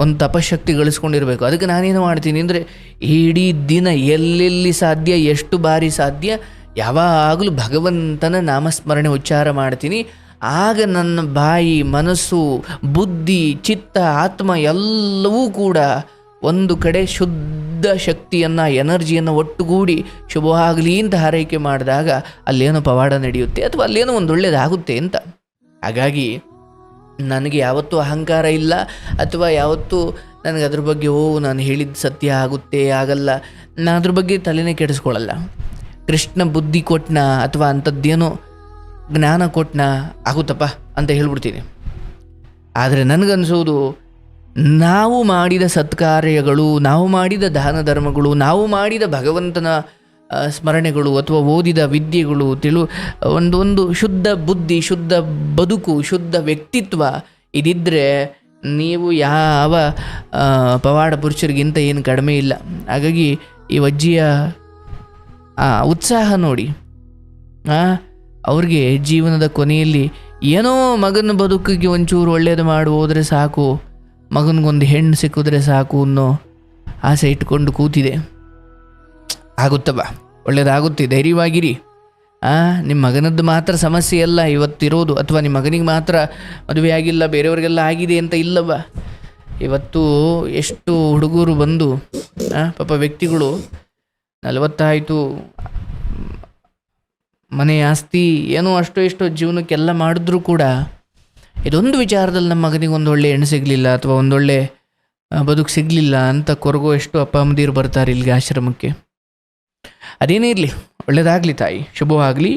Speaker 1: ಒಂದು ತಪಶಕ್ತಿ ಗಳಿಸ್ಕೊಂಡಿರಬೇಕು. ಅದಕ್ಕೆ ನಾನೇನು ಮಾಡ್ತೀನಿ ಅಂದರೆ ಇಡೀ ದಿನ ಎಲ್ಲೆಲ್ಲಿ ಸಾಧ್ಯ, ಎಷ್ಟು ಬಾರಿ ಸಾಧ್ಯ, ಯಾವಾಗಲೂ ಭಗವಂತನ ನಾಮಸ್ಮರಣೆ ಉಚ್ಚಾರ ಮಾಡ್ತೀನಿ. ಆಗ ನನ್ನ ಬಾಯಿ, ಮನಸ್ಸು, ಬುದ್ಧಿ, ಚಿತ್ತ, ಆತ್ಮ ಎಲ್ಲವೂ ಕೂಡ ಒಂದು ಕಡೆ ಶುದ್ಧ ಶಕ್ತಿಯನ್ನು, ಎನರ್ಜಿಯನ್ನು ಒಟ್ಟುಗೂಡಿ ಶುಭವಾಗಲಿ ಅಂತ ಹಾರೈಕೆ ಮಾಡಿದಾಗ ಅಲ್ಲೇನೋ ಪವಾಡ ನಡೆಯುತ್ತೆ ಅಥವಾ ಅಲ್ಲೇನೋ ಒಂದು ಒಳ್ಳೇದಾಗುತ್ತೆ ಅಂತ. ಹಾಗಾಗಿ ನನಗೆ ಯಾವತ್ತೂ ಅಹಂಕಾರ ಇಲ್ಲ ಅಥವಾ ಯಾವತ್ತೂ ನನಗೆ ಅದ್ರ ಬಗ್ಗೆ, ಓ, ನಾನು ಹೇಳಿದ ಸತ್ಯ ಆಗುತ್ತೆ, ಆಗಲ್ಲ ನಾನು ಅದ್ರ ಬಗ್ಗೆ ತಲೆನೇ ಕೆಡಿಸ್ಕೊಳ್ಳಲ್ಲ. ಕೃಷ್ಣ ಬುದ್ಧಿ ಕೊಟ್ಟನ ಅಥವಾ ಅಂಥದ್ದೇನೋ ಜ್ಞಾನ ಕೊಟ್ಟನ ಆಗುತ್ತಪ್ಪ ಅಂತ ಹೇಳ್ಬಿಡ್ತೀನಿ. ಆದರೆ ನನಗನ್ಸೋದು ನಾವು ಮಾಡಿದ ಸತ್ಕಾರ್ಯಗಳು ನಾವು ಮಾಡಿದ ದಾನ ಧರ್ಮಗಳು ನಾವು ಮಾಡಿದ ಭಗವಂತನ ಸ್ಮರಣೆಗಳು ಅಥವಾ ಓದಿದ ವಿದ್ಯೆಗಳು ತಿಳು ಒಂದೊಂದು ಒಂದು ಶುದ್ಧ ಬುದ್ಧಿ ಶುದ್ಧ ಬದುಕು ಶುದ್ಧ ವ್ಯಕ್ತಿತ್ವ ಇದಿದ್ದರೆ ನೀವು ಯಾವ ಪವಾಡ ಪುರುಷರಿಗಿಂತ ಏನು ಕಡಿಮೆ ಇಲ್ಲ. ಹಾಗಾಗಿ ಈ ವಜ್ಜಿಯ ಆ ಉತ್ಸಾಹ ನೋಡಿ. ಆ, ಅವ್ರಿಗೆ ಜೀವನದ ಕೊನೆಯಲ್ಲಿ ಏನೋ ಮಗನ ಬದುಕಿಗೆ ಒಂಚೂರು ಒಳ್ಳೆಯದು ಮಾಡಿ, ಹೋದರೆ ಸಾಕು. ಮಗನಿಗೊಂದು ಹೆಣ್ಣು ಸಿಕ್ಕಿದ್ರೆ ಸಾಕು ಅನ್ನೋ ಆಸೆ ಇಟ್ಕೊಂಡು ಕೂತಿದೆ. ಆಗುತ್ತಬ್ಬ ಒಳ್ಳೇದಾಗುತ್ತೆ, ಧೈರ್ಯವಾಗಿರಿ. ನಿಮ್ಮ ಮಗನದ್ದು ಮಾತ್ರ ಸಮಸ್ಯೆ ಅಲ್ಲ, ಇವತ್ತಿರೋದು, ಅಥವಾ ನಿಮ್ಮ ಮಗನಿಗೆ ಮಾತ್ರ ಮದುವೆ ಆಗಿಲ್ಲ, ಬೇರೆಯವ್ರಿಗೆಲ್ಲ ಆಗಿದೆ ಅಂತ ಇಲ್ಲವ? ಇವತ್ತು ಎಷ್ಟು ಹುಡುಗರು ಬಂದು ಪಾಪ ವ್ಯಕ್ತಿಗಳು ನಲವತ್ತಾಯಿತು ಮನೆ ಆಸ್ತಿ ಏನೋ ಅಷ್ಟೋ ಇಷ್ಟೋ ಜೀವನಕ್ಕೆಲ್ಲ ಮಾಡಿದ್ರೂ ಕೂಡ ಇದೊಂದು ವಿಚಾರದಲ್ಲಿ ನಮ್ಮ ಮಗನಿಗೆ ಒಂದು ಹೆಣ್ಣು ಸಿಗಲಿಲ್ಲ ಅಥವಾ ಒಂದೊಳ್ಳೆ ಬದುಕು ಸಿಗಲಿಲ್ಲ ಅಂತ ಕೊರಗೋ ಎಷ್ಟು ಅಪ್ಪ ಅಮ್ಮದಿರು ಬರ್ತಾರೆ ಇಲ್ಲಿಗೆ ಆಶ್ರಮಕ್ಕೆ. ಅದೇನೇ ಇರಲಿ ಒಳ್ಳೆಯದಾಗಲಿ ತಾಯಿ, ಶುಭವಾಗಲಿ.